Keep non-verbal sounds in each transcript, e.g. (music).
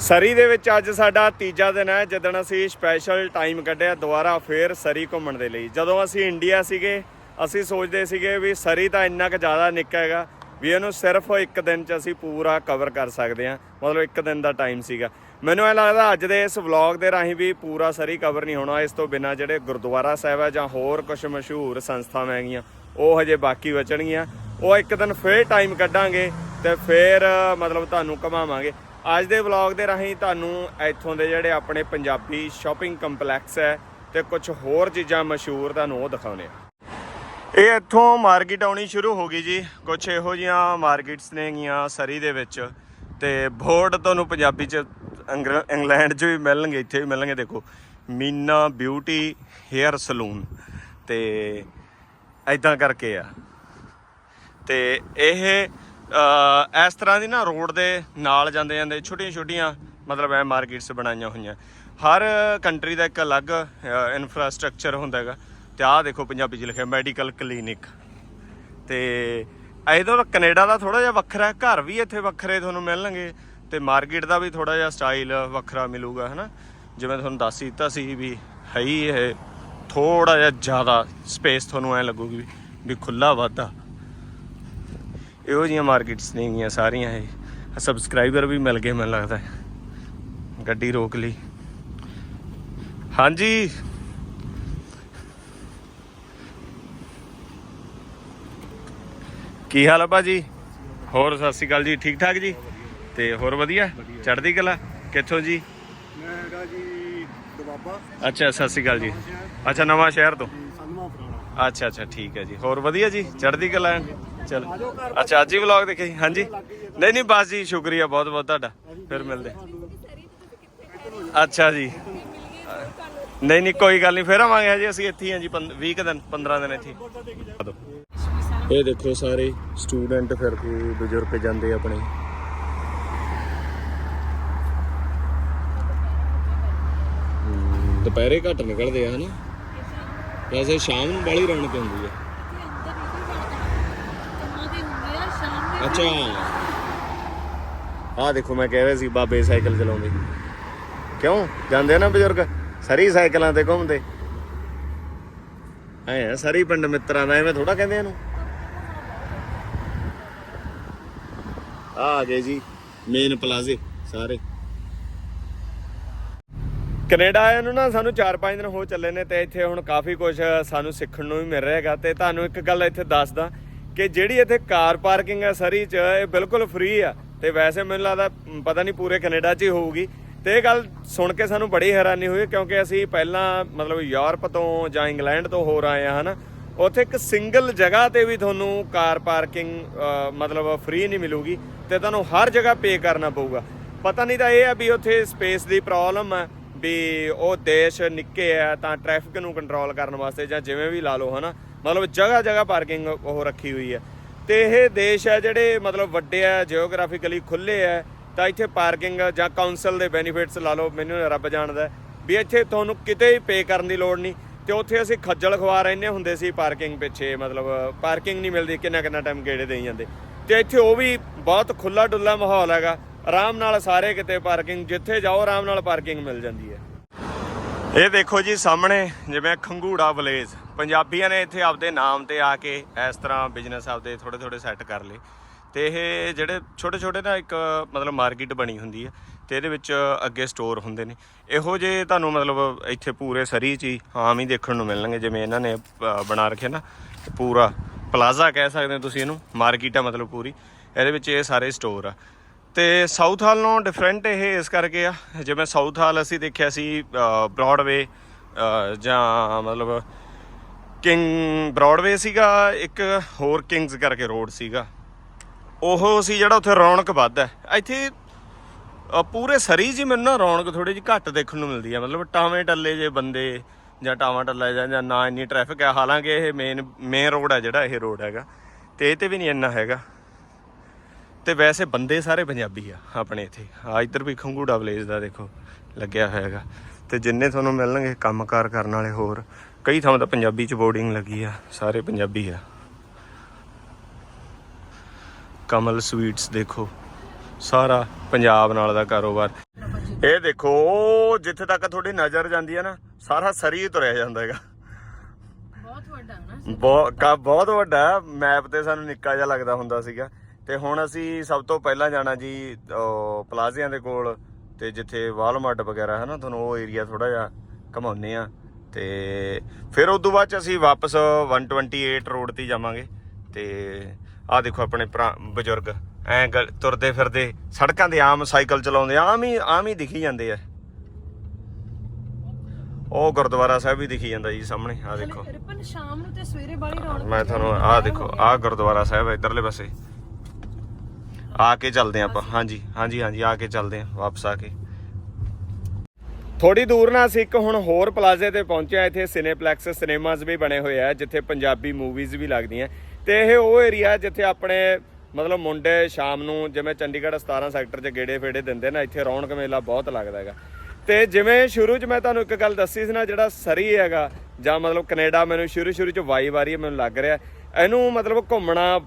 ਸਰੀ ਦੇ ਵਿੱਚ ਅੱਜ ਸਾਡਾ ਤੀਜਾ ਦਿਨ ਹੈ, ਜਦੋਂ ਅਸੀਂ ਸਪੈਸ਼ਲ ਟਾਈਮ ਕੱਢਿਆ, ਦੁਬਾਰਾ ਫੇਰ ਸਰੀ ਘੁੰਮਣ ਦੇ ਲਈ। ਜਦੋਂ ਅਸੀਂ ਇੰਡੀਆ ਸੀਗੇ, ਅਸੀਂ ਸੋਚਦੇ ਸੀਗੇ ਵੀ ਸਰੀ ਤਾਂ ਇੰਨਾ ਕੁ ਜ਼ਿਆਦਾ ਨਿੱਕਾ ਹੈਗਾ, ਵੀ ਇਹਨੂੰ ਸਿਰਫ ਇੱਕ ਦਿਨ 'ਚ ਅਸੀਂ ਪੂਰਾ ਕਵਰ ਕਰ ਸਕਦੇ ਹਾਂ, ਮਤਲਬ ਇੱਕ ਦਿਨ ਦਾ ਟਾਈਮ ਸੀਗਾ। ਮੈਨੂੰ ਇਹ ਲੱਗਦਾ ਅੱਜ ਦੇ ਇਸ ਵਲੌਗ ਦੇ ਰਾਹੀਂ ਵੀ ਪੂਰਾ ਸਰੀ ਕਵਰ ਨਹੀਂ ਹੋਣਾ, ਇਸ ਤੋਂ ਬਿਨਾ ਜਿਹੜੇ ਗੁਰਦੁਆਰਾ ਸਾਹਿਬ ਹੈ ਜਾਂ ਹੋਰ ਕੁਝ ਮਸ਼ਹੂਰ ਸੰਸਥਾਵਾਂ ਹੈਗੀਆਂ, ਉਹ ਹਜੇ ਬਾਕੀ ਬਚਣਗੀਆਂ। ਉਹ ਇੱਕ ਦਿਨ ਫੇਰ ਟਾਈਮ ਕੱਢਾਂਗੇ ਤੇ ਫੇਰ, ਮਤਲਬ ਤੁਹਾਨੂੰ ਘਮਾਵਾਂਗੇ। ਅੱਜ ਦੇ ਵਲੌਗ ਦੇ ਰਾਹੀਂ ਤੁਹਾਨੂੰ ਇੱਥੋਂ ਦੇ ਜਿਹੜੇ ਆਪਣੇ ਪੰਜਾਬੀ ਸ਼ਾਪਿੰਗ ਕੰਪਲੈਕਸ ਹੈ ਤੇ ਕੁਝ ਹੋਰ ਚੀਜ਼ਾਂ ਮਸ਼ਹੂਰ ਤੁਹਾਨੂੰ ਉਹ ਦਿਖਾਉਣੇ ਆ ਇਹ ਇੱਥੋਂ ਮਾਰਕੀਟ ਆਉਣੀ ਸ਼ੁਰੂ ਹੋ ਗਈ ਜੀ। ਕੁਝ ਇਹੋ ਜੀਆਂ ਮਾਰਕੀਟਸ ਨੇਗੀਆਂ ਸਰੀ ਦੇ ਵਿੱਚ ਤੇ ਬੋਰਡ ਤੁਹਾਨੂੰ ਪੰਜਾਬੀ ਚ ਅੰਗਰ- ਇੰਗਲੈਂਡ 'ਚ ਵੀ ਮਿਲਣਗੇ, ਇੱਥੇ ਵੀ ਮਿਲਣਗੇ। ਦੇਖੋ, ਮੀਨਾ ਬਿਊਟੀ ਹੇਅਰ ਸਲੂਨ ਤੇ ਐਦਾਂ ਕਰਕੇ ਆ। ਤੇ ਇਹ ਇਸ ਤਰ੍ਹਾਂ ਦੀ ਨਾ ਰੋਡ ਦੇ ਨਾਲ ਜਾਂਦੇ ਜਾਂਦੇ ਛੋਟੀਆਂ ਛੋਟੀਆਂ ਮਤਲਬ ਐ ਮਾਰਕੀਟਸ ਬਣਾਈਆਂ ਹੋਈਆਂ। ਹਰ ਕੰਟਰੀ ਦਾ ਇੱਕ ਅਲੱਗ ਇਨਫਰਾਸਟ੍ਰਕਚਰ ਹੁੰਦਾ ਹੈਗਾ। ਤੇ ਆਹ ਦੇਖੋ ਪੰਜਾਬੀ 'ਚ ਲਿਖਿਆ ਮੈਡੀਕਲ ਕਲੀਨਿਕ ਤੇ ਇਹਦੋਂ ਕੈਨੇਡਾ ਦਾ ਥੋੜਾ ਜਿਹਾ ਵੱਖਰਾ ਘਰ ਵੀ ਇੱਥੇ ਵੱਖਰੇ ਤੁਹਾਨੂੰ ਮਿਲਣਗੇ। ਤੇ ਮਾਰਕੀਟ ਦਾ ਵੀ ਥੋੜਾ ਜਿਹਾ ਸਟਾਈਲ ਵੱਖਰਾ ਮਿਲੂਗਾ, ਹਨਾ। ਜਿਵੇਂ ਤੁਹਾਨੂੰ ਦੱਸ ਦਿੱਤਾ ਸੀ ਵੀ ਹੈ ਹੀ ਇਹ ਥੋੜਾ ਜਿਹਾ ਜ਼ਿਆਦਾ ਸਪੇਸ ਤੁਹਾਨੂੰ ਐ ਲੱਗੂਗੀ ਵੀ- ਵੀ ਖੁੱਲਾ ਵਾਧਾ। ਇਹੋ ਜਿਹੀਆਂ ਮਾਰਕੀਟਸ ਨੇਗੀਆਂ ਸਾਰੀਆਂ ਇਹ। ਸਬਸਕ੍ਰਾਈਬਰ ਵੀ ਮਿਲ ਗਏ ਮੈਨੂੰ ਲੱਗਦਾ। ਗੱਡੀ ਰੋਕ ਲਈ। ਹਾਂਜੀ। ਕੀ ਹਾਲ ਆ ਭਾਜੀ? ਹੋਰ ਸਤਿ ਸ਼੍ਰੀ ਅਕਾਲ ਜੀ। ਠੀਕ ਠਾਕ ਜੀ? ਤੇ ਹੋਰ ਵਧੀਆ? ਚੜ੍ਹਦੀ ਕਲਾ? ਕਿੱਥੋਂ ਜੀ? ਮੈਂ ਹੈਗਾ ਜੀ ਦਬਾਬਾ। ਅੱਛਾ ਸਤਿ ਸ਼੍ਰੀ ਅਕਾਲ ਜੀ। ਅੱਛਾ ਨਵਾਂ ਸ਼ਹਿਰ ਤੋਂ? ਅੱਛਾ ਅੱਛਾ ਠੀਕ ਹੈ ਜੀ। ਹੋਰ ਵਧੀਆ ਜੀ? ਚੜ੍ਹਦੀ ਕਲਾ? ਚਲ। ਅੱਛਾ, ਅੱਜ ਹੀ ਵਲੌਗ ਦੇਖਿਆ ਜੀ? ਹਾਂਜੀ। ਨਹੀਂ ਨਹੀਂ, ਬਸ ਜੀ, ਸ਼ੁਕਰੀਆ, ਬਹੁਤ ਬਹੁਤ ਤੁਹਾਡਾ। ਫਿਰ ਮਿਲਦੇ ਅੱਛਾ ਜੀ। ਨਹੀਂ ਨਹੀਂ, ਕੋਈ ਗੱਲ ਨਹੀਂ, ਫਿਰ ਆਵਾਂਗੇ ਜੀ ਅਸੀਂ ਇੱਥੇ ਹੀ ਹਾਂ ਜੀ 20 ਦਿਨ 15 ਦਿਨ ਇੱਥੇ। ਇਹ ਦੇਖੋ ਸਾਰੇ ਸਟੂਡੈਂਟ ਫਿਰ ਬਜ਼ੁਰਗ ਜਾਂਦੇ ਆਪਣੇ। ਦੁਪਹਿਰੇ ਘੱਟ ਨਿਕਲਦੇ ਆ, ਹਨਾ? ਵੈਸੇ ਸ਼ਾਮ ਨੂੰ ਬਾਲੀ ਰੌਣਕ ਹੁੰਦੀ ਹੈ ਅੱਛਾ। ਆਹ ਦੇਖੋ ਮੈਂ ਕਹਿ ਰਿਹਾ ਸੀ, ਬਾਬੇ ਸਾਈਕਲ ਚਲਾਉਂਦੇ। ਕਿਉਂ? ਜਾਂਦੇ ਆ ਨਾ ਬਜ਼ੁਰਗ? ਸਰੀ ਸਾਈਕਲਾਂ ਤੇ ਘੁੰਮਦੇ। ਐ ਸਰੀ ਪਿੰਡ ਮਿੱਤਰਾਂ ਦਾ, ਐਵੇਂ ਥੋੜਾ ਕਹਿੰਦੇ ਇਹਨੂੰ। ਆ ਆ ਗਏ ਜੀ ਮੇਨ ਪਲਾਜ਼ੇ ਸਾਰੇ। ਕੈਨੇਡਾ ਆਇਆ ਨੂੰ ਨਾ, ਸਾਨੂੰ 4-5 ਦਿਨ ਹੋ ਚੱਲੇ ਨੇ ਤੇ ਇੱਥੇ ਹੁਣ ਕਾਫੀ ਕੁਝ ਸਾਨੂੰ ਸਿੱਖਣ ਨੂੰ ਵੀ ਮਿਲ ਰਿਹਾ ਹੈਗਾ। ਤੇ ਤੁਹਾਨੂੰ ਇੱਕ ਗੱਲ ਇੱਥੇ ਦੱਸਦਾ ਕਿ ਜਿਹੜੀ ਇੱਥੇ ਕਾਰ ਪਾਰਕਿੰਗ ਹੈ ਸਰੀ 'ਚ, ਇਹ ਬਿਲਕੁਲ ਫ੍ਰੀ ਆ। ਤੇ ਵੈਸੇ ਮੈਨੂੰ ਲੱਗਦਾ ਪਤਾ ਨਹੀਂ ਪੂਰੇ ਕੈਨੇਡਾ 'ਚ ਹੀ ਹੋਊਗੀ। ਤੇ ਇਹ ਗੱਲ ਸੁਣ ਕੇ ਸਾਨੂੰ ਬੜੀ ਹੈਰਾਨੀ ਹੋਈ, ਕਿਉਂਕਿ ਅਸੀਂ ਪਹਿਲਾਂ ਮਤਲਬ ਯੂਰਪ ਤੋਂ ਜਾਂ ਇੰਗਲੈਂਡ ਤੋਂ ਹੋਰ ਆਏ ਆ ਹਨਾ। ਉੱਥੇ ਇੱਕ ਸਿੰਗਲ ਜਗ੍ਹਾ ਤੇ ਵੀ ਤੁਹਾਨੂੰ ਕਾਰ ਪਾਰਕਿੰਗ ਮਤਲਬ ਫ੍ਰੀ ਨਹੀਂ ਮਿਲੂਗੀ ਤੇ ਤੁਹਾਨੂੰ ਹਰ ਜਗ੍ਹਾ ਪੇ ਕਰਨਾ ਪਊਗਾ। ਪਤਾ ਨਹੀਂ ਤਾਂ ਇਹ ਆ ਵੀ ਉੱਥੇ ਸਪੇਸ ਦੀ ਪ੍ਰੋਬਲਮ ਆ, ਵੀ ਉਹ ਦੇਸ਼ ਨਿੱਕੇ ਆ ਤਾਂ ਟ੍ਰੈਫਿਕ ਨੂੰ ਕੰਟਰੋਲ ਕਰਨ ਵਾਸਤੇ ਜਾਂ ਜਿਵੇਂ ਵੀ ਲਾ ਲਓ, ਹਨਾ। ਮਤਲਬ ਜਗ੍ਹਾ ਜਗ੍ਹਾ ਪਾਰਕਿੰਗ ਉਹ ਰੱਖੀ ਹੋਈ ਹੈ। ਤੇ ਇਹ ਦੇਸ਼ ਹੈ ਜਿਹੜੇ ਮਤਲਬ ਵੱਡੇ ਆ ਜਿਓਗ੍ਰਾਫਿਕਲੀ ਖੁੱਲੇ ਆ ਤਾਂ ਇੱਥੇ ਪਾਰਕਿੰਗ ਜਾਂ ਕਾਉਂਸਲ ਦੇ ਬੈਨੀਫਿਟਸ ਲਾ ਲਓ ਮੈਨੂੰ ਰੱਬ ਜਾਣਦਾ। ਹੈ, ਵੀ ਇੱਥੇ ਤੁਹਾਨੂੰ ਕਿਤੇ ਵੀ ਪੇ ਕਰਨ ਦੀ ਲੋੜ ਨਹੀਂ ਤੇ ਉੱਥੇ ਅਸੀਂ ਖੱਜਲ ਖਵਾ ਰਹਿੰਦੇ ਹੁੰਦੇ ਸੀ ਪਾਰਕਿੰਗ ਪਿੱਛੇ ਮਤਲਬ ਪਾਰਕਿੰਗ ਨਹੀਂ ਮਿਲਦੀ ਕਿੰਨਾ ਕਿੰਨਾ ਟਾਈਮ ਗੇੜੇ ਦੇਈ ਜਾਂਦੇ। ਤੇ ਇੱਥੇ ਉਹ ਵੀ ਬਹੁਤ ਖੁੱਲਾ ਡੁੱਲਾ ਮਾਹੌਲ ਹੈਗਾ ਆਰਾਮ ਨਾਲ ਸਾਰੇ ਕਿਤੇ ਪਾਰਕਿੰਗ ਜਿੱਥੇ ਜਾਓ ਆਰਾਮ ਨਾਲ ਪਾਰਕਿੰਗ ਮਿਲ ਜਾਂਦੀ ਹੈ। ਇਹ ਦੇਖੋ ਜੀ ਸਾਹਮਣੇ ਜਿਵੇਂ ਖੰਗੂੜਾ ਵਿਲੇਜ ਪੰਜਾਬੀਆਂ ਨੇ ਇੱਥੇ ਆਪਦੇ ਨਾਮ ਤੇ ਆ ਕੇ ਇਸ ਤਰ੍ਹਾਂ ਬਿਜ਼ਨਸ ਆਪਦੇ ਥੋੜੇ ਥੋੜੇ ਸੈੱਟ ਕਰ ਲਏ। ਤੇ ਇਹ ਜਿਹੜੇ ਛੋਟੇ ਛੋਟੇ ਨਾ ਇੱਕ ਮਤਲਬ ਮਾਰਕੀਟ ਬਣੀ ਹੁੰਦੀ ਹੈ ਤੇ ਇਹਦੇ ਵਿੱਚ ਅੱਗੇ ਸਟੋਰ ਹੁੰਦੇ ਨੇ। ਇਹੋ ਜੇ ਤੁਹਾਨੂੰ ਮਤਲਬ ਇੱਥੇ ਪੂਰੇ ਸਰੀ ਚ ਹੀ ਆਮ ਹੀ ਦੇਖਣ ਨੂੰ ਮਿਲਣਗੇ, ਜਿਵੇਂ ਇਹਨਾਂ ਨੇ ਬਣਾ ਰੱਖਿਆ ਨਾ, ਪੂਰਾ ਪਲਾਜ਼ਾ ਕਹਿ ਸਕਦੇ ਹੋ ਤੁਸੀਂ ਇਹਨੂੰ ਮਾਰਕੀਟ ਆ ਮਤਲਬ ਪੂਰੀ। ਇਹਦੇ ਵਿੱਚ ਇਹ ਸਾਰੇ ਸਟੋਰ ਆ। ਤੇ ਸਾਊਥ ਹਾਲ ਨਾਲੋਂ ਡਿਫਰੈਂਟ ਇਹ ਇਸ ਕਰਕੇ ਆ, ਜਿਵੇਂ ਸਾਊਥ ਹਾਲ ਅਸੀਂ ਦੇਖਿਆ ਸੀ ਬ੍ਰੌਡਵੇ ਜਾਂ ਮਤਲਬ ਕਿੰਗ ਬ੍ਰੌਡਵੇ ਸੀਗਾ, ਇੱਕ ਹੋਰ ਕਿੰਗਸ ਕਰਕੇ ਰੋਡ ਸੀਗਾ। ਉਹ ਸੀ ਜਿਹੜਾ ਉੱਥੇ ਰੌਣਕ ਵੱਧ ਹੈ। ਇੱਥੇ ਪੂਰੇ ਸਰੀ ਜੀ ਮੈਨੂੰ ਨਾ ਰੌਣਕ ਥੋੜੀ ਜਿਹੀ ਘੱਟ ਦੇਖਣ ਨੂੰ ਮਿਲਦੀ ਹੈ ਮਤਲਬ ਟਾਵੇਂ ਟੱਲੇ ਜੇ ਬੰਦੇ ਜਾਂ ਟਾਵਾਂ ਟੱਲਾ ਜਾਂ ਜਾਂ ਨਾ ਇੰਨੀ ਟ੍ਰੈਫਿਕ ਹੈ ਹਾਲਾਂਕਿ ਇਹ ਮੇਨ ਮੇਨ ਰੋਡ ਹੈ ਜਿਹੜਾ, ਇਹ ਰੋਡ ਹੈਗਾ। ਤੇ ਇਹ ਤੇ ਵੀ ਨਹੀਂ ਇੰਨਾ ਹੈਗਾ। ਤੇ ਵੈਸੇ ਬੰਦੇ ਸਾਰੇ ਪੰਜਾਬੀ ਆ ਆਪਣੇ ਇੱਥੇ। ਆ ਇੱਧਰ ਵੀ ਖੰਗੂੜਾ ਵਿਲੇਜ ਦਾ ਦੇਖੋ, ਲੱਗਿਆ ਹੋਇਆ ਹੈਗਾ। ਤੇ ਜਿੰਨੇ ਤੁਹਾਨੂੰ ਮਿਲਣਗੇ, ਕੰਮਕਾਰ ਕਰਨ ਵਾਲੇ ਹੋਰ ਕਈ ਥਾਵਾਂ ਤਾਂ ਪੰਜਾਬੀ ਚ ਬੋਰਡਿੰਗ ਲੱਗੀ ਆ ਸਾਰੇ ਪੰਜਾਬੀ ਆ। ਕਮਲ ਸਵੀਟਸ ਦੇਖੋ ਸਾਰਾ ਪੰਜਾਬ ਨਾਲ ਦਾ ਕਾਰੋਬਾਰ। ਇਹ ਦੇਖੋ ਜਿੱਥੇ ਤੱਕ ਤੁਹਾਡੀ ਨਜ਼ਰ ਜਾਂਦੀ ਹੈ ਨਾ ਸਾਰਾ ਸਰੀ ਤੁਰਿਆ ਜਾਂਦਾ ਹੈਗਾ। ਬਹੁਤ ਵੱਡਾ ਨਾ ਬਹੁਤ ਬਹੁਤ ਵੱਡਾ ਮੈਪ ਤੇ ਸਾਨੂੰ ਨਿੱਕਾ ਜਿਹਾ ਲੱਗਦਾ ਹੁੰਦਾ ਸੀਗਾ। ਤੇ ਹੁਣ ਅਸੀਂ ਸਭ ਤੋਂ ਪਹਿਲਾਂ ਜਾਣਾ ਜੀ ਪਲਾਜ਼ਿਆਂ ਦੇ ਕੋਲ ਤੇ ਜਿੱਥੇ ਵਾਲਮਾਰਟ ਵਗੈਰਾ ਹੈ ਨਾ ਤੁਹਾਨੂੰ ਉਹ ਏਰੀਆ ਥੋੜਾ ਜਿਹਾ ਘਮਾਉਨੇ ਆ। ਤੇ ਫਿਰ ਉਸ ਤੋਂ ਬਾਅਦ ਚ ਅਸੀਂ ਵਾਪਸ 128 ਰੋਡ ਤੇ ਜਾਵਾਂਗੇ। ਤੇ ਆਹ ਦੇਖੋ ਆਪਣੇ ਬਜ਼ੁਰਗ ਐ ਤੁਰਦੇ ਫਿਰਦੇ ਸੜਕਾਂ ਤੇ ਆਮ ਸਾਈਕਲ ਚਲਾਉਂਦੇ ਆਮ ਹੀ ਆਮ ਹੀ ਦਿਖੀ ਜਾਂਦੇ ਆ। ਉਹ ਗੁਰਦੁਆਰਾ ਸਾਹਿਬ ਵੀ ਦਿਖੀ ਜਾਂਦਾ ਜੀ ਸਾਹਮਣੇ ਆਹ ਦੇਖੋ। ਰਿਪਨ ਸ਼ਾਮ ਨੂੰ ਤੇ ਸਵੇਰੇ ਬਾਲੀ ਰੌਣਕ ਮੈਂ ਤੁਹਾਨੂੰ ਆਹ ਦੇਖੋ ਆਹ ਗੁਰਦੁਆਰਾ ਸਾਹਿਬ ਹੈ ਇਧਰਲੇ ਪਾਸੇ। ਆ ਕੇ ਚੱਲਦੇ ਆਪਾਂ। ਹਾਂਜੀ ਹਾਂਜੀ ਹਾਂਜੀ ਆ ਕੇ ਚੱਲਦੇ ਹਾਂ ਵਾਪਸ ਆ ਕੇ। ਥੋੜੀ ਦੂਰ ਨਾਲ ਅਸੀਂ ਇੱਕ ਹੁਣ ਹੋਰ ਪਲਾਜ਼ੇ ਤੇ ਪਹੁੰਚਿਆ। ਇੱਥੇ ਸਿਨੇਪਲੈਕਸ ਸਿਨੇਮਾਜ਼ ਵੀ ਬਣੇ ਹੋਏ ਆ, ਜਿੱਥੇ ਪੰਜਾਬੀ ਮੂਵੀਜ਼ ਵੀ ਲੱਗਦੀਆਂ। ਤੇ ਇਹ ਉਹ ਏਰੀਆ ਜਿੱਥੇ ਆਪਣੇ ਮਤਲਬ ਮੁੰਡੇ ਸ਼ਾਮ ਨੂੰ, ਜਿਵੇਂ ਚੰਡੀਗੜ੍ਹ 17 ਸੈਕਟਰ 'ਚ ਗੇੜੇ ਫੇੜੇ ਦਿੰਦੇ ਨੇ, ਇੱਥੇ ਰੌਣਕ ਮੇਲਾ ਬਹੁਤ ਲੱਗਦਾ ਹੈਗਾ। ਤੇ ਜਿਵੇਂ ਸ਼ੁਰੂ 'ਚ ਮੈਂ ਤੁਹਾਨੂੰ ਇੱਕ ਗੱਲ ਦੱਸੀ ਸੀ ਨਾ, ਜਿਹੜਾ ਸਰੀ ਹੈਗਾ, ਜਾਂ ਮਤਲਬ ਕੈਨੇਡਾ ਮੈਨੂੰ ਸ਼ੁਰੂ ਸ਼ੁਰੂ 'ਚ ਵਾਈ ਵਾਰੀ ਮੈਨੂੰ ਲੱਗ ਰਿਹਾ। ਇਹਨੂੰ ਮਤਲਬ ਘੁੰਮਣਾ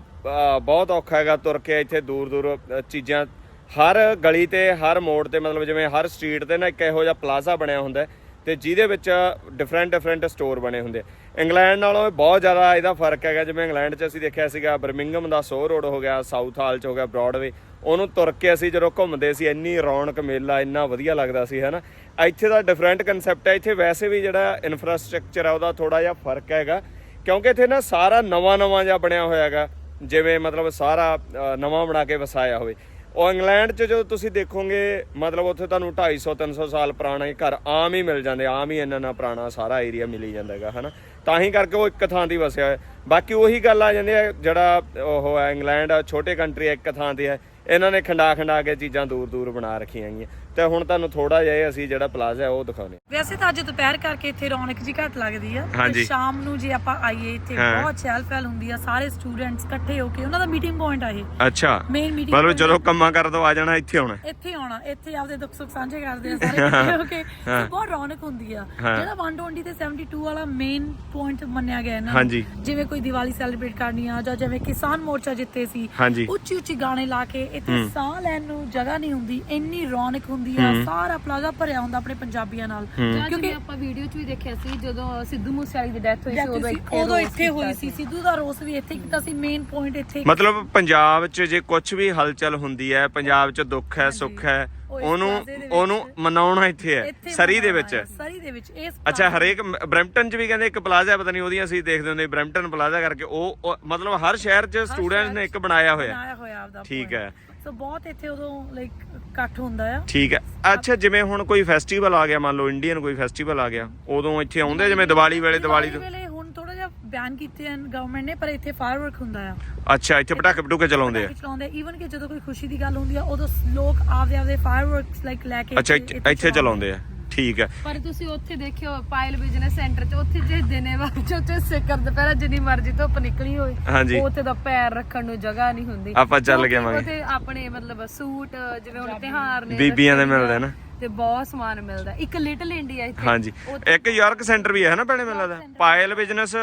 ਬਹੁਤ ਔਖਾ ਹੈਗਾ ਤੁਰ ਕੇ ਇੱਥੇ ਦੂਰ ਦੂਰ ਚੀਜ਼ਾਂ ਹਰ ਗਲੀ ਤੇ, ਹਰ ਮੋੜ ਤੇ, ਮਤਲਬ ਜਿਵੇਂ ਹਰ ਸਟਰੀਟ ਤੇ ਨਾ ਇੱਕ ਇਹੋ ਜਿਹਾ ਪਲਾਜ਼ਾ ਬਣਿਆ ਹੁੰਦਾ ਹੈ ਤੇ ਜਿਹਦੇ ਵਿੱਚ ਡਿਫਰੈਂਟ ਡਿਫਰੈਂਟ ਸਟੋਰ ਬਣੇ ਹੁੰਦੇ ਇੰਗਲੈਂਡ ਨਾਲੋਂ ਬਹੁਤ ਜ਼ਿਆਦਾ ਇਹਦਾ ਫ਼ਰਕ ਹੈਗਾ। ਜਿਵੇਂ ਇੰਗਲੈਂਡ 'ਚ ਅਸੀਂ ਦੇਖਿਆ ਸੀਗਾ ਬਰਮਿੰਗਮ ਦਾ ਸੋ ਰੋਡ ਹੋ ਗਿਆ ਸਾਊਥ ਹਾਲ 'ਚ ਹੋ ਗਿਆ ਬ੍ਰੌਡਵੇ ਉਹਨੂੰ ਤੁਰ ਕੇ ਅਸੀਂ ਜਦੋਂ ਘੁੰਮਦੇ ਸੀ, ਇੰਨੀ ਰੌਣਕ ਮੇਲਾ, ਇੰਨਾ ਵਧੀਆ ਲੱਗਦਾ ਸੀ, ਹਨਾ? ਇੱਥੇ ਦਾ ਡਿਫਰੈਂਟ ਕਨਸੈਪਟ ਹੈ। ਇੱਥੇ ਵੈਸੇ ਵੀ ਜਿਹੜਾ ਇਨਫਰਾਸਟ੍ਰਕਚਰ ਹੈ ਉਹਦਾ ਥੋੜਾ ਜਿਹਾ ਫ਼ਰਕ ਹੈਗਾ। ਕਿਉਂਕਿ ਇੱਥੇ ਨਾ ਸਾਰਾ ਨਵਾਂ ਨਵਾਂ ਜਿਹਾ ਬਣਿਆ ਹੋਇਆ ਹੈਗਾ। ਜਿਵੇਂ ਮਤਲਬ ਸਾਰਾ ਨਵਾਂ ਬਣਾ ਕੇ ਵਸਾਇਆ ਹੋਵੇ। ਉਹ ਇੰਗਲੈਂਡ 'ਚ ਜਦੋਂ ਤੁਸੀਂ ਦੇਖੋਗੇ, ਮਤਲਬ ਉੱਥੇ ਤੁਹਾਨੂੰ 250 300 ਸਾਲ ਪੁਰਾਣਾ ਹੀ ਘਰ ਆਮ ਹੀ ਮਿਲ ਜਾਂਦੇ, ਆਮ ਹੀ ਇੰਨਾ ਨਾ ਪੁਰਾਣਾ ਸਾਰਾ ਏਰੀਆ ਮਿਲੀ ਜਾਂਦਾ ਹੈਗਾ, ਹਨਾ? ਤਾਂ ਹੀ ਕਰਕੇ ਉਹ ਇੱਕ ਥਾਂ ਤੇ ਵਸਿਆ ਹੋਇਆ। ਬਾਕੀ ਉਹੀ ਗੱਲ ਆ ਜਾਂਦੀ ਹੈ, ਜਿਹੜਾ ਉਹ ਹੈ, ਇੰਗਲੈਂਡ ਛੋਟੇ ਕੰਟਰੀ ਇੱਕ ਥਾਂ ਤੇ ਹੈ। ਇਹਨਾਂ ਨੇ ਖੰਡਾ ਖੰਡਾ ਕੇ ਚੀਜ਼ਾਂ ਦੂਰ ਦੂਰ ਬਣਾ ਰੱਖੀਆਂ ਹੈਗੀਆਂ। ਤੇ ਹੁਣ ਤੁਹਾਨੂੰ ਥੋੜਾ ਜਿਹਾ ਇਹ ਅਸੀਂ ਜਿਹੜਾ ਪਲਾਜ਼ਾ ਹੈ ਉਹ ਦਿਖਾਉਂਦੇ ਵੈਸੇ ਤਾਂ ਅੱਜ ਦੁਪਹਿਰ ਕਰਕੇ ਇੱਥੇ ਰੌਣਕ ਜੀ ਘੱਟ ਲੱਗਦੀ ਆ। ਹਾਂਜੀ। ਤੇ ਸ਼ਾਮ ਨੂੰ ਜੇ ਆਪਾਂ ਆਈਏ ਇੱਥੇ ਹਾਂ। ਬਹੁਤ ਚਹਿਲ ਪਹਿਲ ਹੁੰਦੀ ਆ ਸਾਰੇ ਸਟੂਡੈਂਟਸ ਇਕੱਠੇ ਹੋ ਕੇ ਉਹਨਾਂ ਦਾ ਮੀਟਿੰਗ ਪੁਆਇੰਟ ਆ ਇਹ। ਅੱਛਾ। ਮੇਨ ਮੀਟਿੰਗ ਮਤਲਬ ਜਦੋਂ ਕੰਮਾਂ ਕਰ ਦੋ ਆ ਜਾਣਾ ਇੱਥੇ ਆਉਣਾ। ਇੱਥੇ ਆਉਣਾ ਇੱਥੇ ਆਪਦੇ ਦੁੱਖ ਸੁੱਖ ਸਾਂਝੇ ਕਰਦੇ ਆ ਸਾਰੇ ਇਕੱਠੇ ਹੋ ਕੇ। ਤੇ ਬਹੁਤ ਰੌਣਕ ਹੁੰਦੀ ਆ। ਹਾਂ। ਜਿਹੜਾ 120 ਤੇ 72 ਵਾਲਾ ਮੇਨ ਪੁਆਇੰਟ ਮੰਨਿਆ ਗਿਆ ਇਹਨਾਂ ਹਾਂਜੀ। ਜਿਵੇਂ ਕੋਈ ਦੀਵਾਲੀ ਸੈਲੀਬ੍ਰੇਟ ਕਰਨੀ ਆ ਜਾਂ ਜਿਵੇਂ ਕਿਸਾਨ ਮੋਰਚਾ ਜਿੱਤੇ ਸੀ ਹਾਂਜੀ। ਉੱਚੀ ਉੱਚੀ ਗਾਣੇ ਲਾ ਕੇ ਇੱਥੇ ਸਾਹ ਲੈਣ ਨੂੰ ਜਗ੍ਹਾ ਨਹੀਂ ਹੁੰਦੀ ਇੰਨੀ ਰੌਣਕ ਹੁੰਦੀ ਆ ਸਾਰਾ ਪਲਾਜ਼ਾ ਭਰਿਆ ਹੁੰਦਾ ਆਪਣੇ ਪੰਜਾਬੀਆਂ ਨਾਲ। ਕਿਉਂਕਿ ਆਪਾਂ ਵੀਡੀਓ 'ਚ ਵੀ ਦੇਖਿਆ ਸੀ ਜਦੋਂ ਸਿੱਧੂ ਮੂਸੇਵਾਲੇ ਦੀ ਡੈਥ ਹੋਈ ਸੀ ਉਦੋਂ ਉਦੋਂ ਇੱਥੇ ਉਦੋਂ ਹੋਈ ਸੀ ਸਿੱਧੂ ਦਾ ਰੋਸ ਵੀ ਇੱਥੇ ਕੀਤਾ ਸੀ ਮੇਨ ਪੁਆਇੰਟ ਇੱਥੇ। ਮਤਲਬ ਪੰਜਾਬ 'ਚ ਜੇ ਕੁਝ ਵੀ ਹਲਚਲ ਹੁੰਦੀ ਹੈ ਪੰਜਾਬ 'ਚ ਦੁੱਖ ਹੈ ਸੁੱਖ ਹੈ ਉਹਨੂੰ ਉਹਨੂੰ ਮਨਾਉਣਾ ਇੱਥੇ ਹੈ ਸਰੀ ਦੇ ਵਿੱਚ। ਸਰੀ ਦੇ ਵਿੱਚ ਇਸ ਅੱਛਾ ਹਰੇਕ ਬ੍ਰੈਂਪਟਨ 'ਚ ਵੀ ਕਹਿੰਦੇ ਇੱਕ ਪਲਾਜ਼ਾ ਪਤਾ ਨਹੀਂ ਉਹਦੀਆਂ ਅਸੀਂ ਦੇਖਦੇ ਹੁੰਦੇ ਬ੍ਰੈਂਪਟਨ ਪਲਾਜ਼ਾ ਕਰਕੇ ਉਹ ਮਤਲਬ ਹਰ ਸ਼ਹਿਰ 'ਚ ਸਟੂਡੈਂਟਸ ਨੇ ਇੱਕ ਬਣਾਇਆ ਹੋਇਆ। ਠੀਕ। ਹੈ। ਸੋ ਬਹੁਤ ਇੱਥੇ ਉਦੋਂ ਲਾਈਕ ਇਕੱਠ ਹੁੰਦਾ ਆ। ਠੀਕ ਹੈ। ਅੱਛਾ ਜਿਵੇਂ ਹੁਣ ਕੋਈ ਫੈਸਟੀਵਲ ਆ ਗਿਆ ਮੰਨ ਲਓ ਇੰਡੀਅਨ ਕੋਈ ਫੈਸਟੀਵਲ ਆ ਗਿਆ ਉਦੋਂ ਇੱਥੇ ਆਉਂਦੇ ਜਿਵੇਂ ਦੀਵਾਲੀ ਵੇਲੇ ਦੀਵਾਲੀ ਤੋਂ ਵੇਲੇ ਹੁਣ ਥੋੜਾ ਜਿਹਾ ਬਿਆਨ ਕੀਤੇ ਹਨ ਗਵਰਨਮੈਂਟ ਨੇ ਪਰ ਇੱਥੇ ਫਾਇਰਵਰਕ ਹੁੰਦਾ ਆ। ਅੱਛਾ ਇੱਥੇ ਪਟਾਕੇ ਪਟੂਕੇ ਚਲਾਉਂਦੇ ਆ। ਚਲਾਉਂਦੇ ਈਵਨ ਕਿ ਜਦੋਂ ਕੋਈ ਖੁਸ਼ੀ ਦੀ ਗੱਲ ਹੁੰਦੀ ਆ ਉਦੋਂ ਲੋਕ ਆਪਦੇ ਆਪਦੇ ਫਾਇਰਵਰਕਸ ਲਾਈਕ ਲੈ ਕੇ ਅੱਛਾ ਇੱਥੇ ਚਲਾਉਂਦੇ ਆ। ਠੀਕ ਹੈ। ਪਰ ਤੁਸੀਂ ਉੱਥੇ ਦੇਖਿਓ ਪਾਇਲ ਬਿਜ਼ਨਸ ਸੈਂਟਰ 'ਚ ਉੱਥੇ ਜੇ ਦਿਨੇ ਵਾਰ ਉੱਥੇ ਸਿਕਰ ਦੁਪਹਿਰਾ ਜਿੰਨੀ ਮਰਜ਼ੀ ਧੁੱਪ ਨਿਕਲੀ ਹਾਂਜੀ। ਉੱਥੇ ਦਾ ਪੈਰ ਰੱਖਣ ਨੂੰ ਜਗ੍ਹਾ ਨਹੀਂ ਹੁੰਦੀ। ਆਪਾਂ ਚੱਲ ਕੇ ਆਵਾਂਗੇ। ਉੱਥੇ ਆਪਣੇ ਮਤਲਬ ਸੂਟ ਜਿਵੇਂ ਹੁਣ ਤਿਹਾਰ ਨੇ ਬੀਬੀਆਂ ਦੇ ਮਿਲਦੇ ਨਾ। ਤੇ ਬਹੁਤ ਸਮਾਨ ਮਿਲਦਾ। ਇੱਕ ਲਿਟਲ ਇੰਡੀਆ ਇੱਥੇ। ਹਾਂਜੀ। ਇੱਕ ਯਾਰਕ ਸੈਂਟਰ ਵੀ ਹੈ ਨਾ ਭੈਣੇ ਮੈਨੂੰ ਲੱਗਦਾ। Payal Business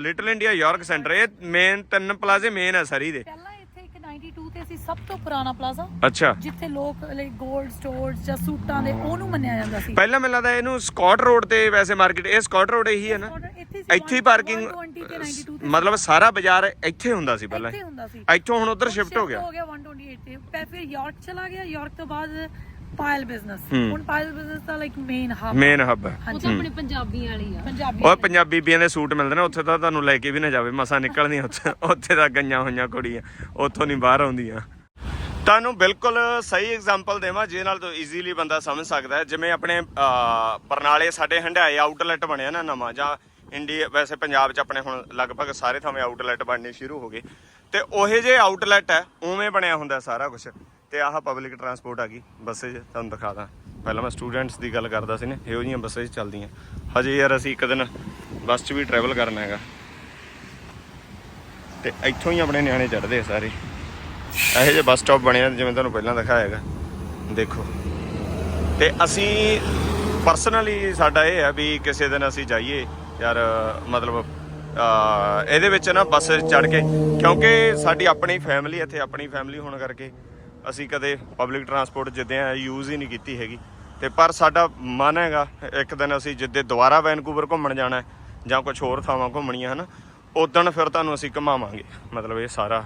Little India York Centre ਇਹ ਮੇਨ ਤਿੰਨ ਪਲਾਜ਼ੇ ਮੇਨ ਹੈ ਸਰੀ ਦੇ। ਪਹਿਲਾਂ ਇੱਥੇ ਇੱਕ 92 ਤੇ ਸੀ ਸਭ ਤੋਂ ਪੁਰਾਣਾ ਪਲਾਜ਼ਾ ਅੱਛਾ। ਜਿੱਥੇ ਲੋਕ ਲਾਈਕ 골ਡ ਸਟੋਰਸ ਜਾਂ ਸੂਟਾਂ ਦੇ ਉਹਨੂੰ ਮੰਨਿਆ ਜਾਂਦਾ ਸੀ। ਪਹਿਲਾਂ ਮੈਨੂੰ ਲੱਗਦਾ ਇਹਨੂੰ ਸਕਾਟ ਰੋਡ ਤੇ ਵੈਸੇ ਮਾਰਕੀਟ ਇਹ ਸਕਾਟ ਰੋਡ ਇਹੀ ਹੈ ਨਾ। ਇੱਥੇ ਹੀ ਪਾਰਕਿੰਗ 120 ਤੇ 92 ਤੇ ਮਤਲਬ ਸਾਰਾ ਬਾਜ਼ਾਰ ਇੱਥੇ ਹੁੰਦਾ ਸੀ ਪਹਿਲਾਂ। ਇੱਥੇ ਹੁੰਦਾ ਸੀ। ਇੱਥੋਂ ਹੁਣ ਉਧਰ ਸ਼ਿਫਟ ਹੋ ਗਿਆ। ਹੋ ਗਿਆ 128 ਤੇ। ਫਿਰ ਯਾਰਕ ਚਲਾ ਗਿਆ। ਯਾਰਕ ਤੋਂ ਬਾਅਦ ਪਾਇਲ ਬਿਜ਼ਨਸ। ਹੁਣ ਪਾਇਲ ਬਿਜ਼ਨਸ ਦਾ like main hub main hub ਹੈ ਉਹ ਤਾਂ ਆਪਣੇ ਪੰਜਾਬੀਆਂ ਵਾਲੀ ਆ। ਪੰਜਾਬੀ ਉਹ ਪੰਜਾਬੀ ਬੀਬੀਆਂ ਦੇ ਸੂਟ ਮਿਲਦੇ ਨੇ ਉੱਥੇ ਤਾਂ ਤੁਹਾਨੂੰ ਲੈ ਕੇ ਵੀ ਨਾ ਜਾਵੇ ਮਸਾਂ ਨਿਕਲਦੀਆਂ ਉੱਥੇ ਉੱਥੇ ਤਾਂ ਗਈਆਂ ਹੋਈਆਂ ਕੁੜੀਆਂ ਉੱਥੋਂ ਨਹੀਂ ਬਾਹਰ ਆਉਂਦੀਆਂ। ਤੁਹਾਨੂੰ ਬਿਲਕੁਲ ਸਹੀ ਐਗਜ਼ਾਮਪਲ ਦੇਵਾਂ ਜਿਹਦੇ ਨਾਲ ਤੋਂ ਈਜ਼ੀਲੀ ਬੰਦਾ ਸਮਝ ਸਕਦਾ ਹੈ। ਜਿਵੇਂ ਆਪਣੇ ਅਹ, ਬਰਨਾਲੇ ਸਾਡੇ ਹੰਡਾਏ ਆਊਟਲੈਟ ਬਣਿਆ ਨਾ ਨਵਾਂ ਜਾਂ ਇੰਡੀਆ ਵੈਸੇ ਪੰਜਾਬ 'ਚ ਆਪਣੇ ਹੁਣ ਲਗਭਗ ਸਾਰੇ ਥਾਵੇਂ ਆਊਟਲੈਟ ਬਣਨੇ ਸ਼ੁਰੂ ਹੋ ਗਏ। ਤੇ ਉਹੇ ਜੇ ਆਊਟਲੈਟ ਹੈ ਉਵੇਂ ਬਣਿਆ ਹੁੰਦਾ ਸਾਰਾ ਕੁਝ ਤੇ ਆਹ ਪਬਲਿਕ ਟਰਾਂਸਪੋਰਟ ਆ ਗਈ, ਬੱਸੇ 'ਚ, ਤੁਹਾਨੂੰ ਦਿਖਾ ਦਾਂ। ਪਹਿਲਾਂ ਮੈਂ ਸਟੂਡੈਂਟਸ ਦੀ ਗੱਲ ਕਰਦਾ ਸੀ ਨੇ, ਇਹੋ ਜਿਹੀਆਂ ਬੱਸਾਂ 'ਚ ਚੱਲਦੀਆਂ। ਹਜੇ ਯਾਰ ਅਸੀਂ ਇੱਕ ਦਿਨ ਬੱਸ 'ਚ ਵੀ ਟਰੈਵਲ ਕਰਨਾ ਹੈਗਾ। ਤੇ ਇੱਥੋਂ ਹੀ ਆਪਣੇ ਨਿਆਣੇ ਚੜਦੇ ਆ ਸਾਰੇ। ਇਹੋ ਜਿਹੇ ਬੱਸ ਸਟਾਪ ਬਣਿਆ ਜਿਵੇਂ ਤੁਹਾਨੂੰ ਪਹਿਲਾਂ ਦਿਖਾਇਆ ਹੈਗਾ। ਦੇਖੋ। ਤੇ ਅਸੀਂ ਪਰਸਨਲੀ ਸਾਡਾ ਇਹ ਹੈ ਵੀ ਕਿਸੇ ਦਿਨ ਅਸੀਂ ਜਾਈਏ, ਯਾਰ ਮਤਲਬ ਇਹਦੇ ਵਿੱਚ ਨਾ ਬੱਸ ਚੜ ਕੇ, ਕਿਉਂਕਿ ਸਾਡੀ ਆਪਣੀ ਫੈਮਿਲੀ ਇੱਥੇ ਆਪਣੀ ਫੈਮਿਲੀ ਹੋਣ ਕਰਕੇ ਅਸੀਂ ਕਦੇ ਪਬਲਿਕ ਟਰਾਂਸਪੋਰਟ ਜਿੱਦੇ ਆ ਯੂਜ਼ ਹੀ ਨਹੀਂ ਕੀਤੀ ਹੈਗੀ। ਤੇ ਪਰ ਸਾਡਾ ਮਨ ਹੈਗਾ, ਇੱਕ ਦਿਨ ਅਸੀਂ ਜਿੱਦੇ ਦੁਬਾਰਾ ਵੈਨਕੂਵਰ ਘੁੰਮਣ ਜਾਣਾ ਜਾਂ ਕੁਝ ਹੋਰ ਥਾਵਾਂ ਘੁੰਮਣੀਆਂ ਹਨ ਉਦੋਂ ਫਿਰ ਤੁਹਾਨੂੰ ਅਸੀਂ ਘੁਮਾਵਾਂਗੇ। ਮਤਲਬ ਇਹ ਸਾਰਾ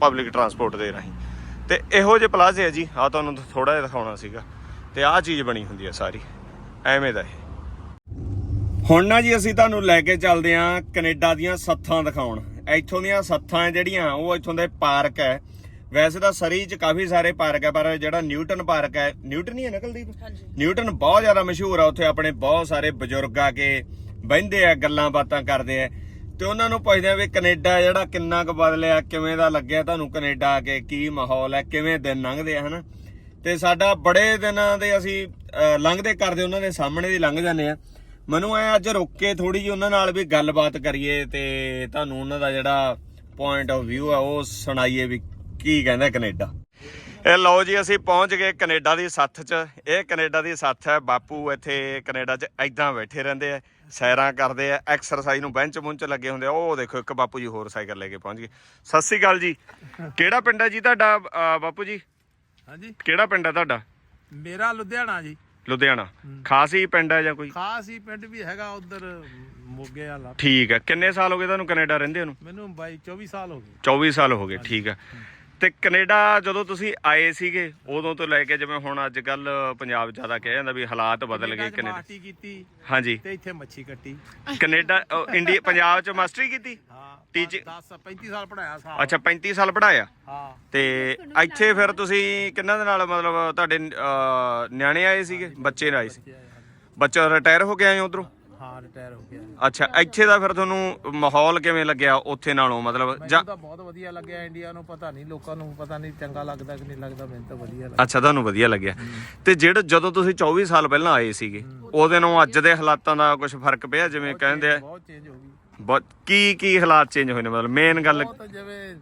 ਪਬਲਿਕ ਟਰਾਂਸਪੋਰਟ ਦੇ ਰਾਹੀਂ। ਤੇ ਇਹੋ ਜਿਹੇ ਪਲਾਜ਼ੇ ਆ ਜੀ ਆ ਤੁਹਾਨੂੰ ਥੋੜਾ ਜਿਹਾ ਦਿਖਾਉਣਾ ਸੀਗਾ। ਤੇ ਆਹ ਚੀਜ਼ ਬਣੀ ਹੁੰਦੀ ਹੈ ਸਾਰੀ। ਐਵੇਂ ਦਾ ਇਹ। ਹੁਣ ਨਾ ਜੀ ਅਸੀਂ ਤੁਹਾਨੂੰ ਲੈ ਕੇ ਚੱਲਦੇ ਆਂ ਕੈਨੇਡਾ ਦੀਆਂ ਸੱਥਾਂ ਦਿਖਾਉਣ। ਇੱਥੋਂ ਦੀਆਂ ਸੱਥਾਂ ਜਿਹੜੀਆਂ, ਉਹ ਇੱਥੋਂ ਦੇ ਪਾਰਕ ਹੈ। ਵੈਸੇ ਤਾਂ ਸਰੀ 'ਚ ਕਾਫੀ ਸਾਰੇ ਪਾਰਕ ਹੈ ਪਰ ਜਿਹੜਾ ਨਿਊਟਨ ਪਾਰਕ ਹੈ ਨਿਊਟਨ ਹੀ ਹੈ ਨਾ ਕੁਲਦੀਪ? ਨਿਊਟਨ ਬਹੁਤ ਜ਼ਿਆਦਾ ਮਸ਼ਹੂਰ ਆ ਉੱਥੇ ਆਪਣੇ ਬਹੁਤ ਸਾਰੇ ਬਜ਼ੁਰਗ ਆ ਕੇ ਬਹਿੰਦੇ ਆ ਗੱਲਾਂ ਬਾਤਾਂ ਕਰਦੇ ਆ। ਤੇ ਉਹਨਾਂ ਨੂੰ ਪੁੱਛਦੇ ਆ ਵੀ ਕੈਨੇਡਾ ਜਿਹੜਾ ਕਿੰਨਾ ਕੁ ਬਦਲਿਆ ਕਿਵੇਂ ਦਾ ਲੱਗਿਆ ਤੁਹਾਨੂੰ ਕੈਨੇਡਾ ਆ ਕੇ ਕੀ ਮਾਹੌਲ ਹੈ ਕਿਵੇਂ ਦਿਨ ਲੰਘਦੇ ਆ ਹਨਾ? ਤੇ ਸਾਡਾ ਬੜੇ ਦਿਨਾਂ ਦੇ ਅਸੀਂ ਲੰਘਦੇ ਕਰਦੇ ਉਹਨਾਂ ਦੇ ਸਾਹਮਣੇ ਦੀ ਲੰਘ ਜਾਂਦੇ ਆ। ਮੈਨੂੰ ਐ ਅੱਜ ਰੁੱਕ ਕੇ ਥੋੜੀ ਜਿਹੀ ਉਹਨਾਂ ਨਾਲ ਵੀ ਗੱਲਬਾਤ ਕਰੀਏ ਤੇ ਤੁਹਾਨੂੰ ਉਹਨਾਂ ਦਾ ਜਿਹੜਾ ਪੁਆਇੰਟ ਆਫ View ਆ ਉਹ ਸੁਣਾਈਏ ਵੀ ਕੀ ਕਹਿੰਦਾ ਕੈਨੇਡਾ? ਇਹ ਲਓ ਜੀ ਅਸੀਂ ਪਹੁੰਚ ਗਏ ਕੈਨੇਡਾ ਦੀ ਸੱਥ 'ਚ। ਇਹ ਕੈਨੇਡਾ ਦੀ ਸੱਥ ਹੈ। ਬਾਪੂ ਇੱਥੇ ਕੈਨੇਡਾ 'ਚ ਐਦਾਂ ਬੈਠੇ ਰਹਿੰਦੇ ਆ ਸੈਰਾਂ ਕਰਦੇ ਆ ਐਕਸਰਸਾਈਜ਼ ਨੂੰ ਬੈਂਚ ਬੁੰਚ ਲੱਗੇ ਹੁੰਦੇ ਆ। ਉਹ ਦੇਖੋ ਇੱਕ ਬਾਪੂ ਜੀ ਹੋਰ ਸਾਈਕਲ ਲੈ ਕੇ ਪਹੁੰਚ ਗਏ। ਸਤਿ ਸ੍ਰੀ ਅਕਾਲ ਜੀ। ਕਿਹੜਾ ਪਿੰਡ ਹੈ ਜੀ ਤੁਹਾਡਾ ਅਹ, ਬਾਪੂ ਜੀ? ਹਾਂਜੀ। ਕਿਹੜਾ ਪਿੰਡ ਹੈ ਤੁਹਾਡਾ? ਮੇਰਾ ਲੁਧਿਆਣਾ ਜੀ। ਲੁਧਿਆਣਾ। ਖਾਸ ਹੀ ਪਿੰਡ ਹੈ ਜਾਂ ਕੋਈ? ਖਾਸ ਹੀ ਪਿੰਡ ਵੀ ਹੈਗਾ ਉਧਰ ਮੋਗੇ ਵਾਲਾ। ਠੀਕ ਹੈ। ਕਿੰਨੇ ਸਾਲ ਹੋ ਗਏ ਤੁਹਾਨੂੰ ਕੈਨੇਡਾ ਰਹਿੰਦੇ ਨੂੰ? ਮੈਨੂੰ ਬਾਈ 24 ਸਾਲ ਹੋ ਗਏ। 24 ਸਾਲ ਹੋ ਗਏ ਠੀਕ ਹੈ। ਤੇ ਕੈਨੇਡਾ ਜਦੋਂ ਤੁਸੀਂ ਆਏ ਸੀਗੇ ਉਦੋਂ ਤੋਂ ਲੈ ਕੇ ਜਿਵੇਂ ਹੁਣ ਅੱਜ ਕੱਲ ਪੰਜਾਬ ਜ਼ਿਆਦਾ ਕਿਹਾ ਜਾਂਦਾ ਵੀ ਹਾਲਾਤ ਬਦਲ ਗਏ ਕੈਨੇਡਾ ਪਾਰਟੀ ਕੀਤੀ ਹਾਂਜੀ। ਤੇ ਇੱਥੇ ਮੱਛੀ ਕੱਟੀ। ਕੈਨੇਡਾ ਅਹ, ਇੰਡੀਆ ਪੰਜਾਬ ਚ ਮਾਸਟਰੀ ਕੀਤੀ? ਹਾਂ Teach- 10 35 ਸਾਲ ਪੜਾਇਆ ਅੱਛਾ 35 ਸਾਲ ਪੜਾਇਆ ਹਾਂ। ਤੇ ਇੱਥੇ ਫਿਰ ਤੁਸੀਂ ਕਿੰਨਾਂ ਦੇ ਨਾਲ ਮਤਲਬ ਤੁਹਾਡੇ ਅਹ, ਨਿਆਣੇ ਆਏ ਸੀਗੇ? ਬੱਚੇ ਆਏ ਸੀ? ਬੱਚਾ ਰਿਟਾਇਰ ਹੋ ਕੇ ਆਏ ਉਧਰੋਂ? ਹਾਂ ਰਿਟਾਇਰ ਹੋ ਗਿਆ। ਅੱਛਾ ਇੱਥੇ ਦਾ ਫਿਰ ਤੁਹਾਨੂੰ ਮਾਹੌਲ ਕਿਵੇਂ ਲੱਗਿਆ ਉੱਥੇ ਨਾਲੋਂ? ਮਤਲਬ ਜਾਂ ਮੈਨੂੰ ਤਾਂ ਬਹੁਤ ਵਧੀਆ ਲੱਗਿਆ ਇੰਡੀਆ ਨੂੰ ਪਤਾ ਨਹੀਂ ਲੋਕਾਂ ਨੂੰ ਪਤਾ ਨਹੀਂ ਚੰਗਾ ਲੱਗਦਾ ਕਿ ਨਹੀਂ ਲੱਗਦਾ ਮੈਨੂੰ ਤਾਂ ਵਧੀਆ ਲੱਗਦਾ ਅੱਛਾ ਤੁਹਾਨੂੰ ਵਧੀਆ ਲੱਗਿਆ। ਤੇ ਜਿਹੜਾ ਜਦੋਂ ਤੁਸੀਂ 24 ਸਾਲ ਪਹਿਲਾਂ ਆਏ ਸੀਗੇ ਉਹਦੇ ਨੂੰ ਅੱਜ ਦੇ ਹਾਲਾਤਾਂ ਦਾ ਕੁਝ ਫ਼ਰਕ ਪਿਆ? ਜਿਵੇਂ ਕਹਿੰਦੇ ਆ ਬਹੁਤ ਚੇਂਜ ਹੋ ਗਈ। ਬਹੁਤ ਕੀ ਕੀ ਹਾਲਾਤ ਚੇਂਜ ਹੋਏ ਨੇ? ਮਤਲਬ ਮੇਨ ਗੱਲ ਬਹੁਤ ਜਿਵੇਂ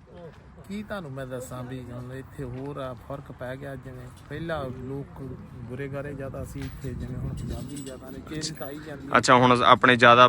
ਕੀ ਤੁਹਾਨੂੰ ਮੈਂ ਦੱਸਾਂ ਵੀ ਹੁਣ ਇੱਥੇ ਹੋਰ ਆ ਫ਼ਰਕ ਪੈ ਗਿਆ ਜਿਵੇਂ ਪਹਿਲਾਂ ਲੋਕ ਬੁਰੇ ਗਾਰੇ ਜ਼ਿਆਦਾ ਸੀ ਇੱਥੇ ਜਿਵੇਂ ਹੁਣ ਪੰਜਾਬੀ ਜ਼ਿਆਦਾ ਨੇ ਚੇਂਜ ਆਈ ਜਾਂਦੀ ਹੈ। ਅੱਛਾ ਹੁਣ ਆਪਣੇ ਜ਼ਿਆਦਾ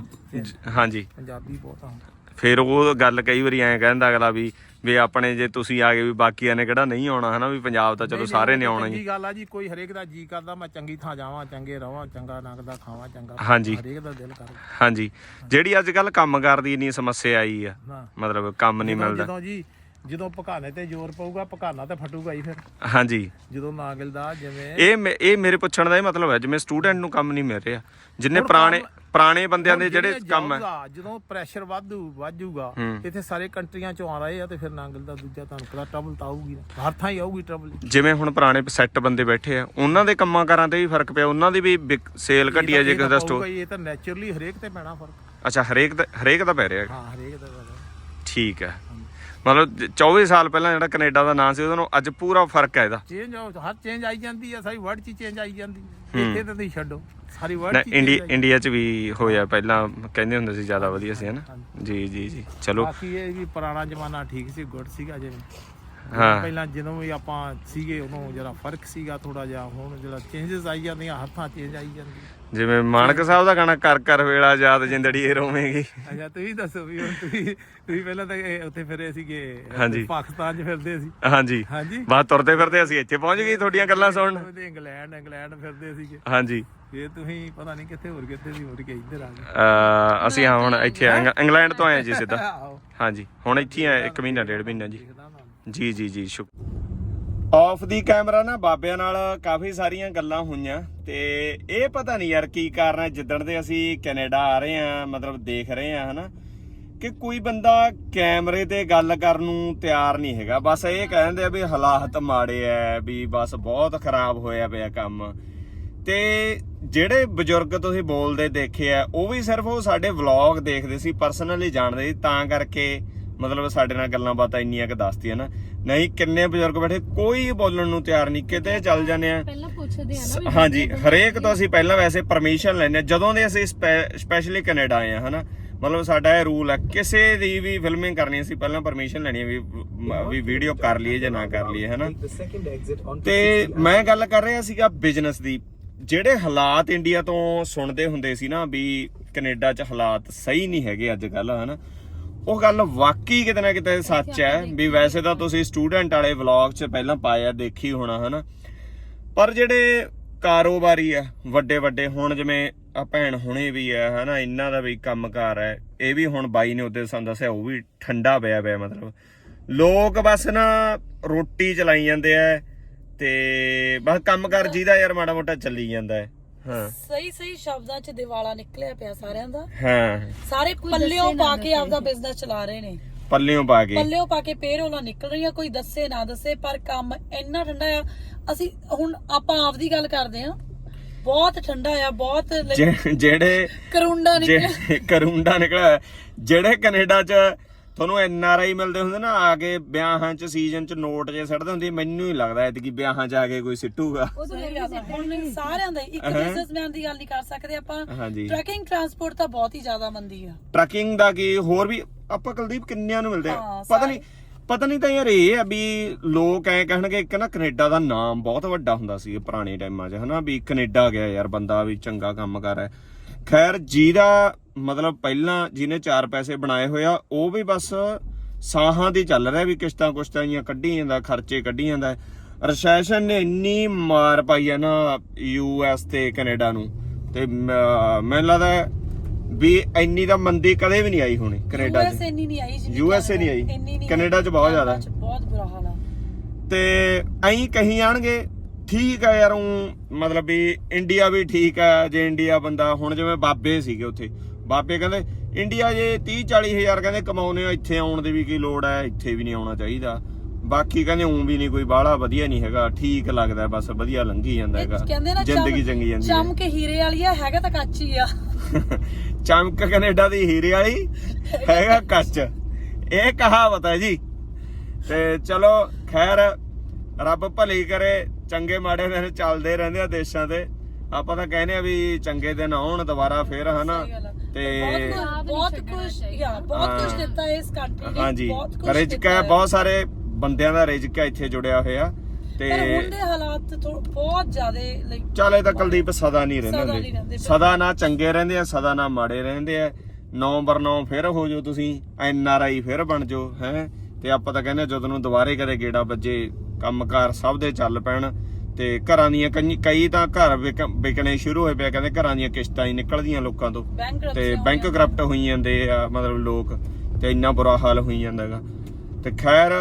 ਹਾਂਜੀ। ਪੰਜਾਬੀ ਬਹੁਤ ਆ ਫਿਰ ਉਹ ਗੱਲ ਕਈ ਵਾਰੀ ਐਂ ਕਹਿੰਦਾ ਅਗਲਾ ਵੀ ਵੀ ਆਪਣੇ ਜੇ ਤੁਸੀਂ ਆ ਗਏ ਵੀ ਬਾਕੀਆਂ ਨੇ ਕਿਹੜਾ ਨਹੀਂ ਆਉਣਾ ਹਨਾ ਵੀ ਪੰਜਾਬ ਤਾਂ ਚਲੋ ਸਾਰੇ ਨੇ ਆਉਣਾ ਹੀ। ਚੰਗੀ ਗੱਲ ਆ ਜੀ ਕੋਈ ਹਰੇਕ ਦਾ ਜੀ ਕਰਦਾ ਮੈਂ ਚੰਗੀ ਥਾਂ ਜਾਵਾਂ ਚੰਗੇ ਰਵਾਂ ਚੰਗਾ ਨਗਦਾ ਖਾਵਾਂ ਚੰਗਾ ਹਾਂਜੀ। ਹਰੇਕ ਦਾ ਦਿਲ ਕਰਦਾ। ਹਾਂਜੀ। ਜਿਹੜੀ ਅੱਜ ਕੱਲ ਕੰਮ ਕਰਦੀ ਇੰਨੀ ਸਮੱਸਿਆ ਆਈ ਆ ਹਾਂ। ਮਤਲਬ ਕੰਮ ਨਹੀਂ ਮਿਲਦਾ। ਜਦੋਂ ਜੀ ਜਦੋਂ ਪਕਾਨੇ ਤੇ ਜ਼ੋਰ ਪਊਗਾ ਪਕਾਨਾ ਤੇ ਫਟੂਗਾ ਹੀ ਫਿਰ। ਹਾਂਜੀ। ਜਦੋਂ ਨਾ ਮਿਲਦਾ ਜਿਵੇਂ ਇਹ ਮੇ- ਇਹ ਮੇਰੇ ਪੁੱਛਣ ਦਾ ਇਹ ਮਤਲਬ ਹੈ ਜਿਵੇਂ ਸਟੂਡੈਂਟ ਨੂੰ ਕੰਮ ਨਹੀਂ ਮਿਲ ਰਿਹਾ ਜਿੰਨੇ ਪੁਰਾਣੇ ਪੁਰਾਣੇ ਬੰਦਿਆਂ ਦੇ ਜਿਹੜੇ ਕੰਮ ਹੈ। ਆ, ਜਦੋਂ ਪ੍ਰੈਸ਼ਰ ਵਾਧੂ ਵਾਜੂਗਾ ਹੂੰ। ਇੱਥੇ ਸਾਰੇ ਕੰਟਰੀਆਂ ਚੋਂ ਆ ਰਹੇ ਆ ਤੇ ਫਿਰ ਨਾ ਮਿਲਦਾ ਦੂਜਾ ਤੁਹਾਨੂੰ ਪਤਾ ਟਰਬਲ ਤਾਂ ਆਊਗੀ ਨਾ। ਹਰ ਥਾਂ ਹੀ ਆਊਗੀ ਟਰਬਲ ਜਿਵੇਂ ਹੁਣ ਪੁਰਾਣੇ ਸੈੱਟ ਬੰਦੇ ਬੈਠੇ ਆ ਉਹਨਾਂ ਦੇ ਕੰਮਾਂ ਕਾਰਾਂ ਤੇ ਵੀ ਫ਼ਰਕ ਪਿਆ ਉਹਨਾਂ ਦੀ ਵੀ ਸੇਲ ਘਟੀ ਹੈ ਜੇ ਕਿਸੇ ਦਾ। ਸਟੋਰ ਇਹ ਤਾਂ ਨੇਚਰਲੀ ਹਰੇਕ ਤੇ ਪੈਣਾ ਫ਼ਰਕ। ਅੱਛਾ ਹਰੇਕ ਦਾ ਹਰੇਕ ਦਾ ਪੈ ਰਿਹਾ। ਹਾਂ ਹਰੇਕ ਦਾ ਪੈਣਾ ਠੀਕ ਹੈ। ਮਤਲਬ ਜ- 24 ਸਾਲ ਪਹਿਲਾਂ ਜਿਹੜਾ ਕੈਨੇਡਾ ਦਾ ਨਾਂ ਸੀ ਉਹਨੂੰ ਅੱਜ ਪੂਰਾ ਫ਼ਰਕ ਹੈ ਇਹਦਾ। ਚੇਂਜ ਹਰ ਚੇਂਜ ਆਈ ਜਾਂਦੀ ਆ ਸਾਰੀ ਵਰਡ ਚ ਚੇਂਜ ਆਈ ਜਾਂਦੀ ਹੈ। ਇੱਥੇ ਤਾਂ ਤੁਸੀਂ ਛੱਡੋ ਸਾਰੀ ਵਰਡ ਨਾ ਚ ਇੰਡੀਆ ਇੰਡੀਆ 'ਚ ਵੀ ਹੋਇਆ ਪਹਿਲਾਂ ਕਹਿੰਦੇ ਹੁੰਦੇ ਸੀ ਜ਼ਿਆਦਾ ਵਧੀਆ ਸੀ ਹਨਾ? ਜੀ ਜੀ ਜੀ। ਚਲੋ। ਬਾਕੀ ਇਹ ਵੀ ਪੁਰਾਣਾ ਜ਼ਮਾਨਾ ਠੀਕ ਸੀ ਗੁੱਡ ਸੀਗਾ ਜਿਵੇਂ। ਹਾਂ। ਪਹਿਲਾਂ ਜਦੋਂ ਵੀ ਆਪਾਂ ਸੀਗੇ ਉਦੋਂ ਜਿਹੜਾ ਫ਼ਰਕ ਸੀਗਾ ਥੋੜਾ ਜਿਹਾ ਹੁਣ ਜਿਹੜਾ ਚੇਂਜਸ ਆਈ ਜਾਂਦੀਆਂ ਹੱਥਾਂ ਚੇਂਜ ਆਈ ਜਾਂਦੀ ਜਿਵੇਂ ਮਾਨਕ ਸਾਹਿਬ ਦਾ ਗਾਣਾ ਕਰ ਕਰ ਵੇਲਾ ਯਾਦ ਜਿੰਦੜੀ ਇਹ ਰੋਵੇਂਗੀ। ਅੱਛਾ ਤੁਸੀਂ ਦੱਸੋ ਵੀ ਹੁਣ ਤੁਸੀਂ ਤੁਸੀਂ ਪਹਿਲਾਂ ਤਾਂ ਇਹ ਉੱਥੇ ਫਿਰੇ ਸੀਗੇ ਹਾਂਜੀ। ਪਾਕਿਸਤਾਨ 'ਚ ਫਿਰਦੇ ਸੀ। ਹਾਂਜੀ। ਹਾਂਜੀ। ਬਾਅਦ ਤੁਰਦੇ ਫਿਰਦੇ ਅਸੀਂ ਇੱਥੇ ਪਹੁੰਚ ਗਏ ਤੁਹਾਡੀਆਂ ਗੱਲਾਂ ਸੁਣਨ। ਉਹਦੇ ਇੰਗਲੈਂਡ ਇੰਗਲੈਂਡ ਫਿਰਦੇ ਸੀਗੇ। ਹਾਂਜੀ। ਇਹ ਤੁਸੀਂ ਪਤਾ ਨਹੀਂ ਕਿੱਥੇ ਹੋਰ ਕਿੱਥੇ ਸੀ ਮੁੜ ਕੇ ਇੱਧਰ ਆ ਗਏ। ਅ ਅਸੀਂ ਹਾਂ ਹੁਣ ਇੱਥੇ ਆਏ ਹਾਂ, ਇੰਗਲੈਂਡ ਤੋਂ ਆਏ ਜੀ ਸਿੱਧਾ। ਹਾਂਜੀ। ਹੁਣ ਇੱਥੇ ਹੀ ਆਏ ਇੱਕ ਮਹੀਨਾ ਡੇਢ ਮਹੀਨਾ ਜੀ। ਦੇਖਦਾ ਜੀ ਜੀ ਜੀ, ਸ਼ੁਕ ਆਫ ਦੀ ਕੈਮਰਾ ਨਾ ਬਾਬਿਆਂ ਨਾਲ ਕਾਫੀ ਸਾਰੀਆਂ ਗੱਲਾਂ ਹੋਈਆਂ ਤੇ ਇਹ ਪਤਾ ਨਹੀਂ ਯਾਰ ਕੀ ਕਾਰਨ ਹੈ, ਜਿੱਦਣ ਦੇ ਅਸੀਂ ਕੈਨੇਡਾ ਆ ਰਹੇ ਆ ਮਤਲਬ ਦੇਖ ਰਹੇ ਆ ਹਨਾ, ਕਿ ਕੋਈ ਬੰਦਾ ਕੈਮਰੇ ਤੇ ਗੱਲ ਕਰਨ ਨੂੰ ਤਿਆਰ ਨਹੀਂ ਹੈਗਾ। ਬਸ ਇਹ ਕਹਿੰਦੇ ਆ ਵੀ ਹਾਲਾਤ ਮਾੜੇ ਆ, ਵੀ ਬਸ ਬਹੁਤ ਖਰਾਬ ਹੋਇਆ ਪਿਆ ਕੰਮ। ਤੇ ਜਿਹੜੇ ਬਜ਼ੁਰਗ ਤੁਸੀਂ ਬੋਲਦੇ ਦੇਖੇ ਆ, ਉਹ ਵੀ ਸਿਰਫ ਉਹ ਸਾਡੇ ਵਲੌਗ ਦੇਖਦੇ ਸੀ ਪਰਸਨਲੀ ਜਾਣਦੇ ਸੀ, ਤਾਂ ਕਰਕੇ ਮਤਲਬ ਸਾਡੇ ਨਾਲ ਗੱਲਾਂ ਬਾਤਾਂ ਇੰਨੀਆਂ ਕਿ ਦੱਸਦੀਆਂ ਨਾ। ਨਹੀਂ ਕਿੰਨੇ ਬਜ਼ੁਰਗ ਬੈਠੇ ਕੋਈ ਬੋਲਣ ਨੂੰ ਤਿਆਰ ਨਹੀਂ ਕਿਤੇ ਚੱਲ ਜਾਂਦੇ ਆ। ਪਹਿਲਾਂ ਪੁੱਛਦੇ ਆ ਨਾ ਹਾਂਜੀ ਹਰੇਕ ਤੋਂ ਅਸੀਂ ਪਹਿਲਾਂ ਵੈਸੇ ਪਰਮਿਸ਼ਨ ਲੈਨੇ ਜਦੋਂ ਦੇ ਅਸੀਂ ਸਪੈਸ਼ਲੀ ਕੈਨੇਡਾ ਆਏ ਆ ਹਨਾ। ਮਤਲਬ ਸਾਡਾ ਇਹ ਰੂਲ ਹੈ ਕਿਸੇ ਦੀ ਵੀ ਫਿਲਮਿੰਗ ਕਰਨੀ ਅਸੀਂ ਪਹਿਲਾਂ ਪਰਮਿਸ਼ਨ ਲੈਣੀ ਹੈ ਵੀ ਵੀ ਵੀਡੀਓ ਕਰ ਲਈਏ ਜਾਂ ਨਾ ਕਰ ਲਈਏ ਹਨਾ। ਤੇ ਮੈਂ ਗੱਲ ਕਰ ਰਿਹਾ ਸੀਗਾ ਬਿਜ਼ਨਸ ਦੀ। ਜਿਹੜੇ ਹਾਲਾਤ ਇੰਡੀਆ ਤੋਂ ਸੁਣਦੇ ਹੁੰਦੇ ਸੀ ਨਾ ਵੀ ਕੈਨੇਡਾ 'ਚ ਹਾਲਾਤ ਸਹੀ ਨਹੀਂ ਹੈਗੇ ਅੱਜ ਕੱਲ ਹਨਾ। ਉਹ ਗੱਲ ਵਾਕਈ ਕਿਤੇ ਨਾ ਕਿਤੇ ਸੱਚ ਹੈ ਵੀ ਵੈਸੇ ਤਾਂ ਤੁਸੀਂ ਸਟੂਡੈਂਟ ਵਾਲੇ ਵਲੌਗ 'ਚ ਪਹਿਲਾਂ ਪਾਇਆ ਦੇਖੀ ਹੋਣਾ ਹਨਾ? ਪਰ ਜਿਹੜੇ ਕਾਰੋਬਾਰੀ ਆ ਵੱਡੇ ਵੱਡੇ ਹੁਣ ਜਿਵੇਂ ਆ ਭੈਣ ਹੁਣੇ ਵੀ ਆ ਹਨਾ ਇਹਨਾਂ ਦਾ ਵੀ ਕੰਮਕਾਰ ਹੈ ਇਹ ਵੀ ਹੁਣ ਬਾਈ ਨੇ ਉਹਦੇ ਸਾਨੂੰ ਦੱਸਿਆ ਉਹ ਵੀ ਠੰਡਾ ਪਿਆ ਪਿਆ ਮਤਲਬ। ਲੋਕ ਬਸ ਨਾ ਰੋਟੀ ਚਲਾਈ ਜਾਂਦੇ ਆ ਤੇ ਬਸ ਕੰਮਕਾਰ ਜਿਹਦਾ ਯਾਰ ਮਾੜਾ ਮੋਟਾ ਚੱਲੀ ਜਾਂਦਾ ਹੈ। ਹਾਂ। ਸਹੀ ਸਹੀ ਸ਼ਬਦਾਂ 'ਚ ਦਿਵਾਲਾ ਨਿਕਲਿਆ ਪਿਆ ਸਾਰਿਆਂ ਦਾ। ਹਾਂ। ਸਾਰੇ ਪੱਲਿਓਂ ਪਾ ਕੇ ਆਪਦਾ ਬਿਜ਼ਨਸ ਚਲਾ ਰਹੇ ਨੇ। ਪੱਲਿਓਂ ਪਾ ਕੇ। ਪੱਲਿਓਂ ਪਾ ਕੇ ਪੇਰੋਲਾਂ ਨਿਕਲ ਰਹੀਆਂ ਕੋਈ ਦੱਸੇ ਨਾ ਦੱਸੇ ਪਰ ਕੰਮ ਇੰਨਾ ਠੰਡਾ ਆ। ਅਸੀਂ ਹੁਣ ਆਪਾਂ ਆਪਦੀ ਗੱਲ ਕਰਦੇ ਆ ਬਹੁਤ ਠੰਡਾ ਆ ਬਹੁਤ ਜਿਹੜੇ ਕਰੁੰਡਾ ਨਿਕਲਿਆ। ਕਰੂੰਡਾ ਨਿਕਲਿਆ ਜਿਹੜੇ ਕੈਨੇਡਾ ਚ ਤੁਹਾਨੂੰ ਐਨ ਆਰ ਆਈ ਮਿਲਦੇ ਹੁੰਦੇ ਨਾ ਆ ਕੇ ਵਿਆਹਾਂ ਚ ਸੀਜ਼ਨ ਚ ਨੋਟ ਜੇ ਸੜਦੇ ਹੁੰਦੇ ਮੈਨੂੰ ਹੀ ਲੱਗਦਾ ਐਤਕੀ ਵਿਆਹਾਂ ਚ ਆ ਕੇ ਕੋਈ ਸਿੱਟੂਗਾ। ਗੱਲ। ਹੁਣ ਸਾਰਿਆਂ ਦਾ ਹੀ। ਇੱਕ ਬਿਜ਼ਨਸਮੈਨ ਦੀ ਗੱਲ ਨਹੀਂ ਕਰ ਸਕਦੇ ਆਪਾਂ। ਹਾਂਜੀ। ਟਰੱਕਿੰਗ ਟਰਾਂਸਪੋਰਟ ਤਾਂ ਬਹੁਤ ਹੀ ਜ਼ਿਆਦਾ ਮੰਦੀ ਆ। ਟਰੱਕਿੰਗ ਦਾ ਕੀ ਹੋਰ ਵੀ ਆਪਾਂ ਕੁਲਦੀਪ ਕਿੰਨਿਆਂ ਨੂੰ ਮਿਲਦੇ ਆ? ਹਾਂ, ਪਤਾ ਨਹੀਂ ਪਤਾ ਨਹੀਂ ਤਾਂ ਯਾਰ ਇਹ ਆ ਵੀ ਲੋਕ ਐ ਕਹਿਣਗੇ ਇੱਕ ਨਾ ਕੈਨੇਡਾ ਦਾ ਨਾਮ ਬਹੁਤ ਵੱਡਾ ਹੁੰਦਾ ਸੀ ਪੁਰਾਣੇ ਟਾਈਮਾਂ 'ਚ ਹਨਾ? ਵੀ ਕੈਨੇਡਾ ਗਿਆ ਯਾਰ ਬੰਦਾ ਵੀ ਚੰਗਾ ਕੰਮ ਕਰ ਰਿਹਾ। ਖੈਰ ਜਿਹਦਾ ਮਤਲਬ ਪਹਿਲਾਂ ਜਿਹਨੇ ਚਾਰ ਪੈਸੇ ਬਣਾਏ ਹੋਇਆ ਉਹ ਵੀ ਬਸ ਸਾਹਾਂ ਦੀ ਚੱਲ ਰਿਹਾ ਵੀ ਕਿਸ਼ਤਾਂ ਕੁਸ਼ਤਾਂ ਜੀਆਂ ਕੱਢੀ ਜਾਂਦਾ ਖਰਚੇ ਕੱਢੀ ਜਾਂਦਾ ਰੈਸੈਸ਼ਨ ਨੇ ਇੰਨੀ ਮਾਰ ਪਾਈ ਹੈ ਨਾ ਯੂ ਐਸ ਤੇ ਕੈਨੇਡਾ ਨੂੰ ਤੇ ਮੈਨੂੰ ਲੱਗਦਾ ਵੀ ਇੰਨੀ ਤਾਂ ਮੰਦੀ ਕਦੇ ਵੀ ਨਹੀਂ ਆਈ ਹੋਣੀ ਕੈਨੇਡਾ 'ਚ ਯੂਐਸ ਇੰਨੀ ਨਹੀਂ ਆਈ ਜਿੰਨੀ USA ਨਹੀਂ ਆਈ। ਕੈਨੇਡਾ 'ਚ ਬਹੁਤ ਜ਼ਿਆਦਾ। ਕੈਨੇਡਾ 'ਚ ਬਹੁਤ ਬੁਰਾ ਹਾਲ ਆ ਤੇ ਐਂ ਕਹੀ ਜਾਣਗੇ ਠੀਕ ਆ ਯਾਰ ਉਹ ਮਤਲਬ ਵੀ ਇੰਡੀਆ ਵੀ ਠੀਕ ਆ ਜੇ ਇੰਡੀਆ ਬੰਦਾ ਹੁਣ ਜਿਵੇਂ ਬਾਬੇ ਸੀਗੇ ਉੱਥੇ ਬਾਬੇ ਕਹਿੰਦੇ ਇੰਡੀਆ ਜੇ 30 40 ਹਜ਼ਾਰ ਕਹਿੰਦੇ ਕਮਾਉਨੇ ਆ ਇੱਥੇ ਆਉਣ ਦੀ ਵੀ ਕੀ ਲੋੜ ਹੈ ਇੱਥੇ ਵੀ ਨਹੀਂ ਆਉਣਾ ਚਾਹੀਦਾ। ਬਾਕੀ ਕਹਿੰਦੇ ਉਂ ਵੀ ਨਹੀਂ ਕੋਈ ਬਾਹਲਾ ਵਧੀਆ ਨਹੀਂ ਹੈਗਾ ਠੀਕ ਲੱਗਦਾ ਬਸ ਵਧੀਆ ਲੰਘੀ ਜਾਂਦਾ ਹੈਗਾ। ਜ਼ਿੰਦਗੀ ਚੰਗੀ ਜਾਂਦੀ ਹੈ। ਚਮਕ ਹੀਰੇ ਵਾਲੀ ਆ ਹੈਗਾ ਤਾਂ ਕੱਚ ਹੀ ਆ। (laughs) ਚਮਕ ਕੈਨੇਡਾ ਦੀ ਹੀਰੇ ਵਾਲੀ ਹੈਗਾ ਕੱਚ। ਇਹ ਕਹਾਵਤ ਹੈ ਜੀ। ਤੇ ਚਲੋ ਖੈਰ ਰੱਬ ਭਲੀ ਕਰੇ ਚੰਗੇ ਮਾੜੇ ਦਿਨ ਚੱਲਦੇ ਰਹਿੰਦੇ ਆ ਦੇਸ਼ਾਂ ਤੇ। ਆਪਾਂ ਤਾਂ ਕਹਿੰਦੇ ਆ ਵੀ ਚੰਗੇ ਦਿਨ ਆਉਣ ਦੁਬਾਰਾ ਫੇਰ ਹਨਾ? ਤੇ ਬਹੁਤ ਕੁਝ ਯਾ ਬਹੁਤ ਕੁਝ ਦਿੱਤਾ ਇਸ ਕੰਟਰੀ ਨੇ। ਹਾਂਜੀ। ਬਹੁਤ ਕੁਝ ਰਿਜਕ ਹੈ। ਬਹੁਤ ਸਾਰੇ ਬੰਦਿਆਂ ਦਾ ਰਿਜਕ ਹੈ ਇੱਥੇ ਜੁੜਿਆ ਹੋਇਆ। ਤੇ ਹੁਣ ਦੇ ਹਾਲਾਤ ਬਹੁਤ ਜ਼ਿਆਦਾ ਲਾਈਕ ਚੱਲ ਇਹ ਤਾਂ ਕੁਲਦੀਪ ਸਦਾ ਨਹੀਂ ਰਹਿੰਦੇ ਸਦਾ ਨਾ ਚੰਗੇ ਰਹਿੰਦੇ ਆ ਸਦਾ ਨਾ ਮਾੜੇ ਰਹਿੰਦੇ ਆ। ਨੰਬਰ 9 ਫਿਰ ਹੋ ਜਾਓ ਤੁਸੀਂ ਐਨ ਆਰ ਆਈ ਫਿਰ ਬਣ ਜਾਓ ਹੈ? ਤੇ ਆਪਾਂ ਤਾਂ ਕਹਿੰਦੇ ਆ ਜਦੋਂ ਨੂੰ ਦੁਬਾਰੇ ਕਦੇ ਗੇੜਾ ਵੱਜੇ ਕੰਮਕਾਰ ਸਭ ਦੇ ਚੱਲ ਪੈਣ ਤੇ ਘਰਾਂ ਦੀਆਂ ਕਈ ਕਈ ਤਾਂ ਘਰ ਵਿਕ- ਵਿਕਣੇ ਸ਼ੁਰੂ ਹੋਏ ਪਿਆ ਕਹਿੰਦੇ ਘਰਾਂ ਦੀਆਂ ਕਿਸ਼ਤਾਂ ਹੀ ਨਿਕਲਦੀਆਂ ਲੋਕਾਂ ਤੋਂ। ਤੇ ਬੈਂਕ ਕਰਪਟ ਹੋਈ ਜਾਂਦੇ ਆ ਮਤਲਬ ਲੋਕ ਤੇ ਇੰਨਾ ਬੁਰਾ ਹਾਲ ਹੋਈ ਜਾਂਦਾਗਾ ਤੇ ਖੈਰ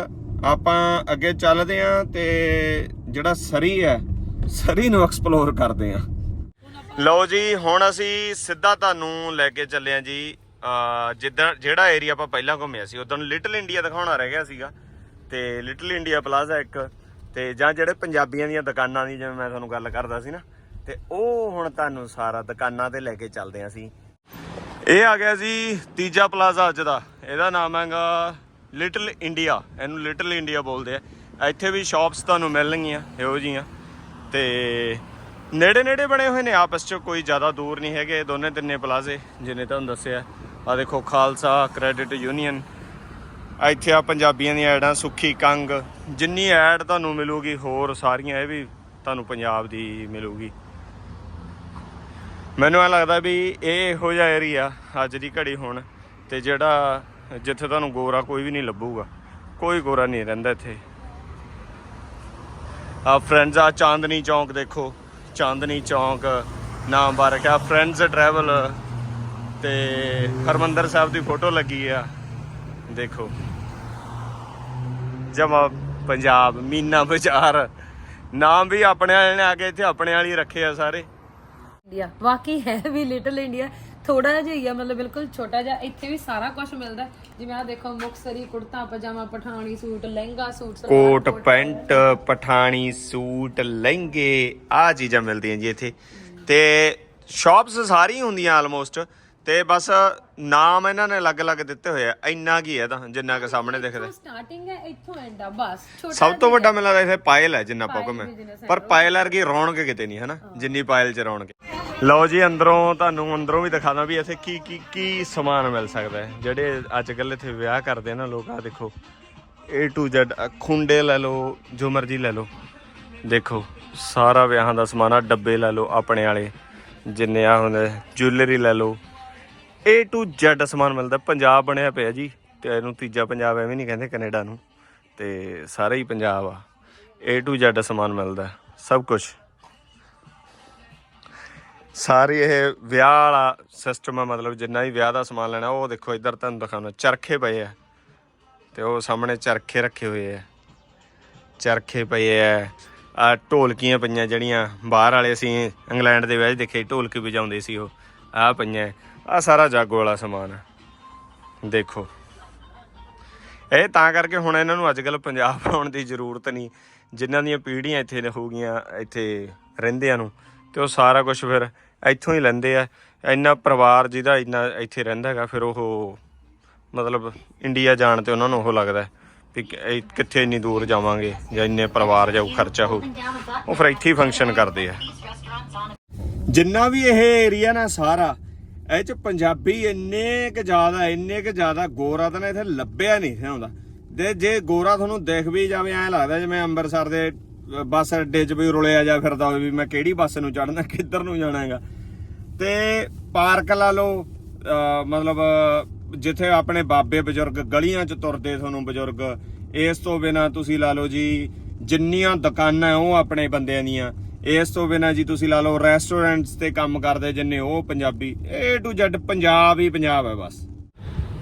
ਆਪਾਂ ਅੱਗੇ ਚੱਲਦੇ ਆ ਤੇ ਜਿਹੜਾ ਸਰੀ ਹੈ ਸਰੀ ਨੂੰ ਐਕਸਪਲੋਰ ਕਰਦੇ ਆ। ਲਓ ਜੀ ਹੁਣ ਅਸੀਂ ਸਿੱਧਾ ਤੁਹਾਨੂੰ ਲੈ ਕੇ ਚੱਲੇ ਆ ਜੀ। ਅਹ ਜਿੱਦਾਂ ਜਿਹੜਾ ਏਰੀਆ ਆਪਾਂ ਪਹਿਲਾਂ ਘੁੰਮਿਆ ਸੀ ਉਦੋਂ ਲਿਟਲ ਇੰਡੀਆ ਦਿਖਾਉਣਾ ਰਹਿ ਗਿਆ ਸੀਗਾ। ਤੇ ਲਿਟਲ ਇੰਡੀਆ ਪਲਾਜ਼ਾ ਇੱਕ ਤੇ ਜਾਂ ਜਿਹੜੇ ਪੰਜਾਬੀਆਂ ਦੀਆਂ ਦੁਕਾਨਾਂ ਦੀ ਜਿਵੇਂ ਮੈਂ ਤੁਹਾਨੂੰ ਗੱਲ ਕਰਦਾ ਸੀ ਨਾ, ਤੇ ਉਹ ਹੁਣ ਤੁਹਾਨੂੰ ਸਾਰਾ ਦੁਕਾਨਾਂ ਤੇ ਲੈ ਕੇ ਚੱਲਦੇ ਆ ਅਸੀਂ। ਇਹ ਆ ਗਿਆ ਜੀ ਤੀਜਾ ਪਲਾਜ਼ਾ ਅੱਜ ਦਾ। ਇਹਦਾ ਨਾਮ ਹੈਗਾ ਲਿਟਲ ਇੰਡੀਆ ਇਹਨੂੰ ਲਿਟਲ ਇੰਡੀਆ ਬੋਲਦੇ ਆ। ਇੱਥੇ ਵੀ ਸ਼ਾਪਸ ਤੁਹਾਨੂੰ ਮਿਲਣਗੀਆਂ, ਇਹੋ ਜੀਆਂ ਤੇ ਨੇੜੇ ਨੇੜੇ ਬਣੇ ਹੋਏ ਨੇ, ਆਪਸ ਚ ਕੋਈ ਜ਼ਿਆਦਾ ਦੂਰ ਨਹੀਂ ਹੈਗੇ। ਦੋਨੇ ਤਿੰਨੇ ਪਲਾਜ਼ੇ ਜਿਨੇ ਤੁਹਾਨੂੰ ਦੱਸਿਆ। ਆ ਦੇਖੋ ਖਾਲਸਾ ਕ੍ਰੈਡਿਟ ਯੂਨੀਅਨ ਇੱਥੇ ਆ ਪੰਜਾਬੀਆਂ ਦੀਆਂ ਐਡਾਂ, ਸੁੱਖੀ ਕੰਗ। ਜਿੰਨੀ ਐਡ ਤੁਹਾਨੂੰ ਮਿਲੂਗੀ, ਹੋਰ ਸਾਰੀਆਂ ਇਹ ਵੀ ਤੁਹਾਨੂੰ ਪੰਜਾਬ ਦੀ ਮਿਲੂਗੀ। ਮੈਨੂੰ ਇਹ ਲੱਗਦਾ ਵੀ ਇਹ ਇਹੋ ਜਿਹਾ ਏਰੀਆ ਅੱਜ ਦੀ ਘੜੀ ਹੁਣ, ਤੇ ਜਿਹੜਾ ਜਿੱਥੇ ਤੁਹਾਨੂੰ ਗੋਰਾ ਕੋਈ ਵੀ ਨਹੀਂ ਲੱਭੂਗਾ। ਕੋਈ ਗੋਰਾ ਨਹੀਂ ਰਹਿੰਦਾ ਇੱਥੇ। ਆ ਫਰੈਂਡਸ ਆ ਚਾਂਦਨੀ ਚੌਂਕ ਦੇਖੋ। ਚਾਂਦਨੀ ਚੌਂਕ, ਨਾਮ ਬਾ ਆ। ਫਰੈਂਡਸ ਟਰੈਵਲ ਤੇ ਹਰਮੰਦਰ ਸਾਹਿਬ ਦੀ ਫੋਟੋ ਲੱਗੀ ਆ। ਦੇਖੋ। ਜਮਾ ਪੰਜਾਬ ਮੀਨਾ ਬਾਜ਼ਾਰ। ਨਾਮ ਵੀ ਆਪਣੇ ਵਾਲੇ ਨੇ ਆ ਕੇ ਇੱਥੇ ਆਪਣੇ ਵਾਲੀ ਰੱਖੇ ਆ ਸਾਰੇ। ਇੰਡੀਆ। ਵਾਕਈ ਹੈ ਵੀ ਲਿਟਲ ਇੰਡੀਆ। ਥੋੜਾ ਜਿਹਾ ਹੀ ਆ ਮਤਲਬ ਬਿਲਕੁਲ ਛੋਟਾ ਜਿਹਾ। ਇੱਥੇ ਵੀ ਸਾਰਾ ਕੁਝ ਮਿਲਦਾ। ਜਿਵੇਂ ਆ ਦੇਖੋ Muktsari kurta pajama Pathani suit lehenga suit coat pant Pathani suit ਲਹਿੰਗੇ ਆ ਚੀਜ਼ਾਂ ਮਿਲਦੀਆਂ ਜੀ ਇੱਥੇ। ਤੇ ਸ਼ਾਪਸ ਸਾਰੀਆਂ ਹੁੰਦੀਆਂ ਆਲਮੋਸਟ ਤੇ ਬਸ ਨਾਮ ਇਹਨਾਂ ਨੇ ਅਲੱਗ-ਅਲੱਗ ਦਿੱਤੇ ਹੋਏ ਆ। ਇੰਨਾ ਕੀ ਹੈ ਤਾਂ ਜਿੰਨਾ ਕਿ ਸਾਹਮਣੇ ਦਿਖਦਾ। ਸਟਾਰਟਿੰਗ ਹੈ ਇੱਥੋਂ ਐਂਡ ਆ ਬਸ। ਛੋਟਾ ਸਭ ਤੋਂ ਵੱਡਾ ਮੈਨੂੰ ਲੱਗਦਾ ਇੱਥੇ ਪਾਇਲ ਹੈ ਜਿੰਨਾ ਪੱਕ ਮੈਂ ਪਰ ਪਾਇਲ ਵਰਗੀ ਰੌਣਕ ਕਿਤੇ ਨਹੀਂ ਹਨਾ? ਜਿੰਨੀ ਪਾਇਲ 'ਚ ਰੌਣਕ ਲਓ ਜੀ ਅੰਦਰੋਂ ਤੁਹਾਨੂੰ ਅੰਦਰੋਂ ਵੀ ਦਿਖਾਦਾ ਵੀ ਇੱਥੇ ਕੀ ਕੀ ਕੀ ਸਮਾਨ ਮਿਲ ਸਕਦਾ ਹੈ। ਜਿਹੜੇ ਅੱਜ ਕੱਲ ਇੱਥੇ ਵਿਆਹ ਕਰਦੇ ਨਾ ਲੋਕ ਆ ਦੇਖੋ। A to Z ਖੁੰਡੇ ਲੈ ਲਓ ਜੋ ਮਰਜ਼ੀ ਲੈ ਲਓ। ਦੇਖੋ ਸਾਰਾ ਵਿਆਹਾਂ ਦਾ ਸਮਾਨ ਆ ਡੱਬੇ ਲੈ ਲਓ ਆਪਣੇ ਵਾਲੇ। ਜਿੰਨੇ ਆ ਹੁੰਦੇ ਜੁਐਲਰੀ ਲੈ ਲਓ। A to Z ਸਮਾਨ ਮਿਲਦਾ, ਪੰਜਾਬ ਬਣਿਆ ਪਿਆ ਜੀ, ਤੇ ਇਹਨੂੰ ਤੀਜਾ ਪੰਜਾਬ ਐਵੇਂ ਨਹੀਂ ਕਹਿੰਦੇ ਕੈਨੇਡਾ ਨੂੰ, ਤੇ ਸਾਰਾ ਹੀ ਪੰਜਾਬ ਆ। A to Z ਸਮਾਨ ਮਿਲਦਾ, ਸਭ ਕੁਝ ਸਾਰੇ ਇਹ ਵਿਆਹ ਵਾਲਾ ਸਿਸਟਮ ਆ, ਮਤਲਬ ਜਿੰਨਾ ਵੀ ਵਿਆਹ ਦਾ ਸਮਾਨ ਲੈਣਾ, ਉਹ ਦੇਖੋ ਇੱਧਰ ਤੁਹਾਨੂੰ ਦਿਖਾਉਣਾ, ਚਰਖੇ ਪਏ ਆ, ਤੇ ਉਹ ਸਾਹਮਣੇ ਚਰਖੇ ਰੱਖੇ ਹੋਏ ਆ। ਚਰਖੇ ਪਏ ਆ ਆ ਢੋਲਕੀਆਂ ਪਈਆਂ ਜਿਹੜੀਆਂ, ਬਾਹਰ ਵਾਲੇ ਅਸੀਂ ਇੰਗਲੈਂਡ ਦੇ ਵਿਆਹ 'ਚ ਦੇਖੇ, ਢੋਲਕੀ ਵਜਾਉਂਦੇ ਸੀ ਉਹ ਆ ਪਈਆਂ। ਆ ਸਾਰਾ ਜਾਗੋ ਵਾਲਾ ਸਮਾਨ ਆ ਦੇਖੋ। ਇਹ ਤਾਂ ਕਰਕੇ ਹੁਣ ਇਹਨਾਂ ਨੂੰ ਅੱਜਕੱਲ ਪੰਜਾਬ ਆਉਣ ਦੀ ਜ਼ਰੂਰਤ ਨਹੀਂ। ਜਿਨ੍ਹਾਂ ਦੀਆਂ ਪੀੜ੍ਹੀਆਂ ਇੱਥੇ ਹੋ ਗਈਆਂ ਇੱਥੇ ਰਹਿੰਦਿਆਂ ਨੂੰ, ਤੇ ਉਹ ਸਾਰਾ ਕੁਝ ਫਿਰ ਇੱਥੋਂ ਹੀ ਲੈਂਦੇ ਆ। ਇੰਨਾ ਪਰਿਵਾਰ ਜਿਹਦਾ ਇੰਨਾ ਇੱਥੇ ਰਹਿੰਦਾ ਹੈਗਾ, ਫਿਰ ਉਹ ਮਤਲਬ ਇੰਡੀਆ ਜਾਣ ਤੇ ਉਹਨਾਂ ਨੂੰ ਉਹ ਲੱਗਦਾ ਵੀ ਕਿੱਥੇ ਇੰਨੀ ਦੂਰ ਜਾਵਾਂਗੇ, ਜਾਂ ਇੰਨੇ ਪਰਿਵਾਰ ਜਾਊ ਖਰਚਾ ਹੋ, ਉਹ ਫਿਰ ਇੱਥੇ ਹੀ ਫੰਕਸ਼ਨ ਕਰਦੇ ਆ। ਜਿੰਨਾ ਵੀ ਇਹ ਏਰੀਆ ਨਾ ਸਾਰਾ ਇਹ ਚ ਪੰਜਾਬੀ ਇੰਨੇ ਕ ਜ਼ਿਆਦਾ, ਇੰਨੇ ਕ ਜ਼ਿਆਦਾ ਗੋਰਾ ਤਾਂ ਨਾ ਇੱਥੇ ਲੱਭਿਆ ਨਹੀਂ ਸੀ ਆਉਂਦਾ। ਤੇ ਜੇ ਗੋਰਾ ਤੁਹਾਨੂੰ ਦੇਖ ਵੀ ਜਾਵੇ, ਐਂ ਲੱਗਦਾ ਜਿਵੇਂ ਅੰਮ੍ਰਿਤਸਰ ਦੇ ਬੱਸ ਅੱਡੇ 'ਚ ਵੀ ਰੁਲਿਆ ਜਾ ਫਿਰਦਾ ਹੋਵੇ ਵੀ ਮੈਂ ਕਿਹੜੀ ਬੱਸ ਨੂੰ ਚੜਨਾ ਕਿੱਧਰ ਨੂੰ ਜਾਣਾ ਹੈਗਾ। ਤੇ ਪਾਰਕ ਲਾ ਲਓ ਮਤਲਬ, ਜਿੱਥੇ ਆਪਣੇ ਬਾਬੇ ਬਜ਼ੁਰਗ ਗਲੀਆਂ 'ਚ ਤੁਰਦੇ ਤੁਹਾਨੂੰ ਬਜ਼ੁਰਗ, ਇਸ ਤੋਂ ਬਿਨਾ ਤੁਸੀਂ ਲਾ ਲਓ ਜੀ, ਜਿੰਨੀਆਂ ਦੁਕਾਨਾਂ ਉਹ ਆਪਣੇ ਬੰਦਿਆਂ ਦੀਆਂ ਇਸ ਤੋਂ ਬਿਨਾ ਜੀ ਤੁਸੀਂ ਲਾ ਲਓ ਰੈਸਟੋਰੈਂਟਸ ਤੇ ਕੰਮ ਕਰਦੇ ਜਿੰਨੇ ਉਹ Punjabi, A to Z Punjab ਹੀ ਪੰਜਾਬ ਹੈ ਬਸ।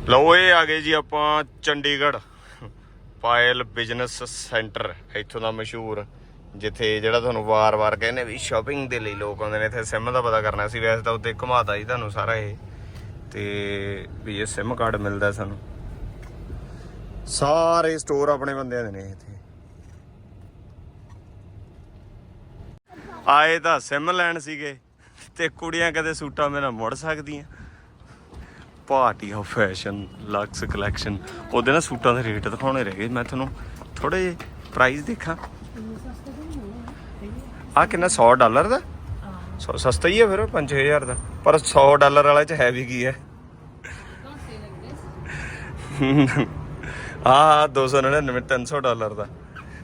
ਲਓ ਇਹ ਆ ਗਏ ਜੀ ਆਪਾਂ ਚੰਡੀਗੜ੍ਹ, ਪਾਇਲ ਬਿਜ਼ਨਸ ਸੈਂਟਰ, ਇੱਥੋਂ ਦਾ ਮਸ਼ਹੂਰ, ਜਿੱਥੇ ਜਿਹੜਾ ਤੁਹਾਨੂੰ ਵਾਰ-ਵਾਰ ਕਹਿੰਦੇ ਵੀ ਸ਼ਾਪਿੰਗ ਦੇ ਲਈ ਲੋਕ ਆਉਂਦੇ ਨੇ, ਇੱਥੇ ਸਿਮ ਦਾ ਪਤਾ ਕਰਨਾ ਸੀ, ਵੈਸੇ ਤਾਂ ਉੱਤੇ ਘੁਮਾਤਾ ਜੀ ਤੁਹਾਨੂੰ ਸਾਰਾ ਇਹ। ਤੇ ਵੀ ਇਹ ਸਿਮ ਕਾਰਡ ਮਿਲਦਾ ਸਾਨੂੰ। ਸਾਰੇ ਸਟੋਰ ਆਪਣੇ ਬੰਦਿਆਂ ਦੇ ਨੇ ਇੱਥੇ। ਆਏ ਤਾਂ ਸਿਮ ਲੈਣ ਸੀਗੇ ਤੇ ਕੁੜੀਆਂ ਕਦੇ ਸੂਟਾਂ ਮੇਰਾ ਮੁੜ ਸਕਦੀਆਂ। Party of fashion lux collection. ਉਹਦੇ ਨਾ ਸੂਟਾਂ ਦੇ ਰੇਟ ਦਿਖਾਉਣੇ ਰਹਿ ਗਏ। ਮੈਂ ਤੁਹਾਨੂੰ ਥੋੜੇ ਜਿਹੇ ਪ੍ਰਾਈਸ ਦੇਖਾਂ। ਆ ਕਿੰਨਾ? 100 ਡਾਲਰ ਦਾ? ਸਸਤਾ ਹੀ ਹੈ ਫਿਰ 5000 ਦਾ। ਪਰ 100 ਡਾਲਰ ਵਾਲਾ ਚ ਹੈ? ਵੀ ਕੀ ਹੈ ਆ 299 300 ਡਾਲਰ ਦਾ।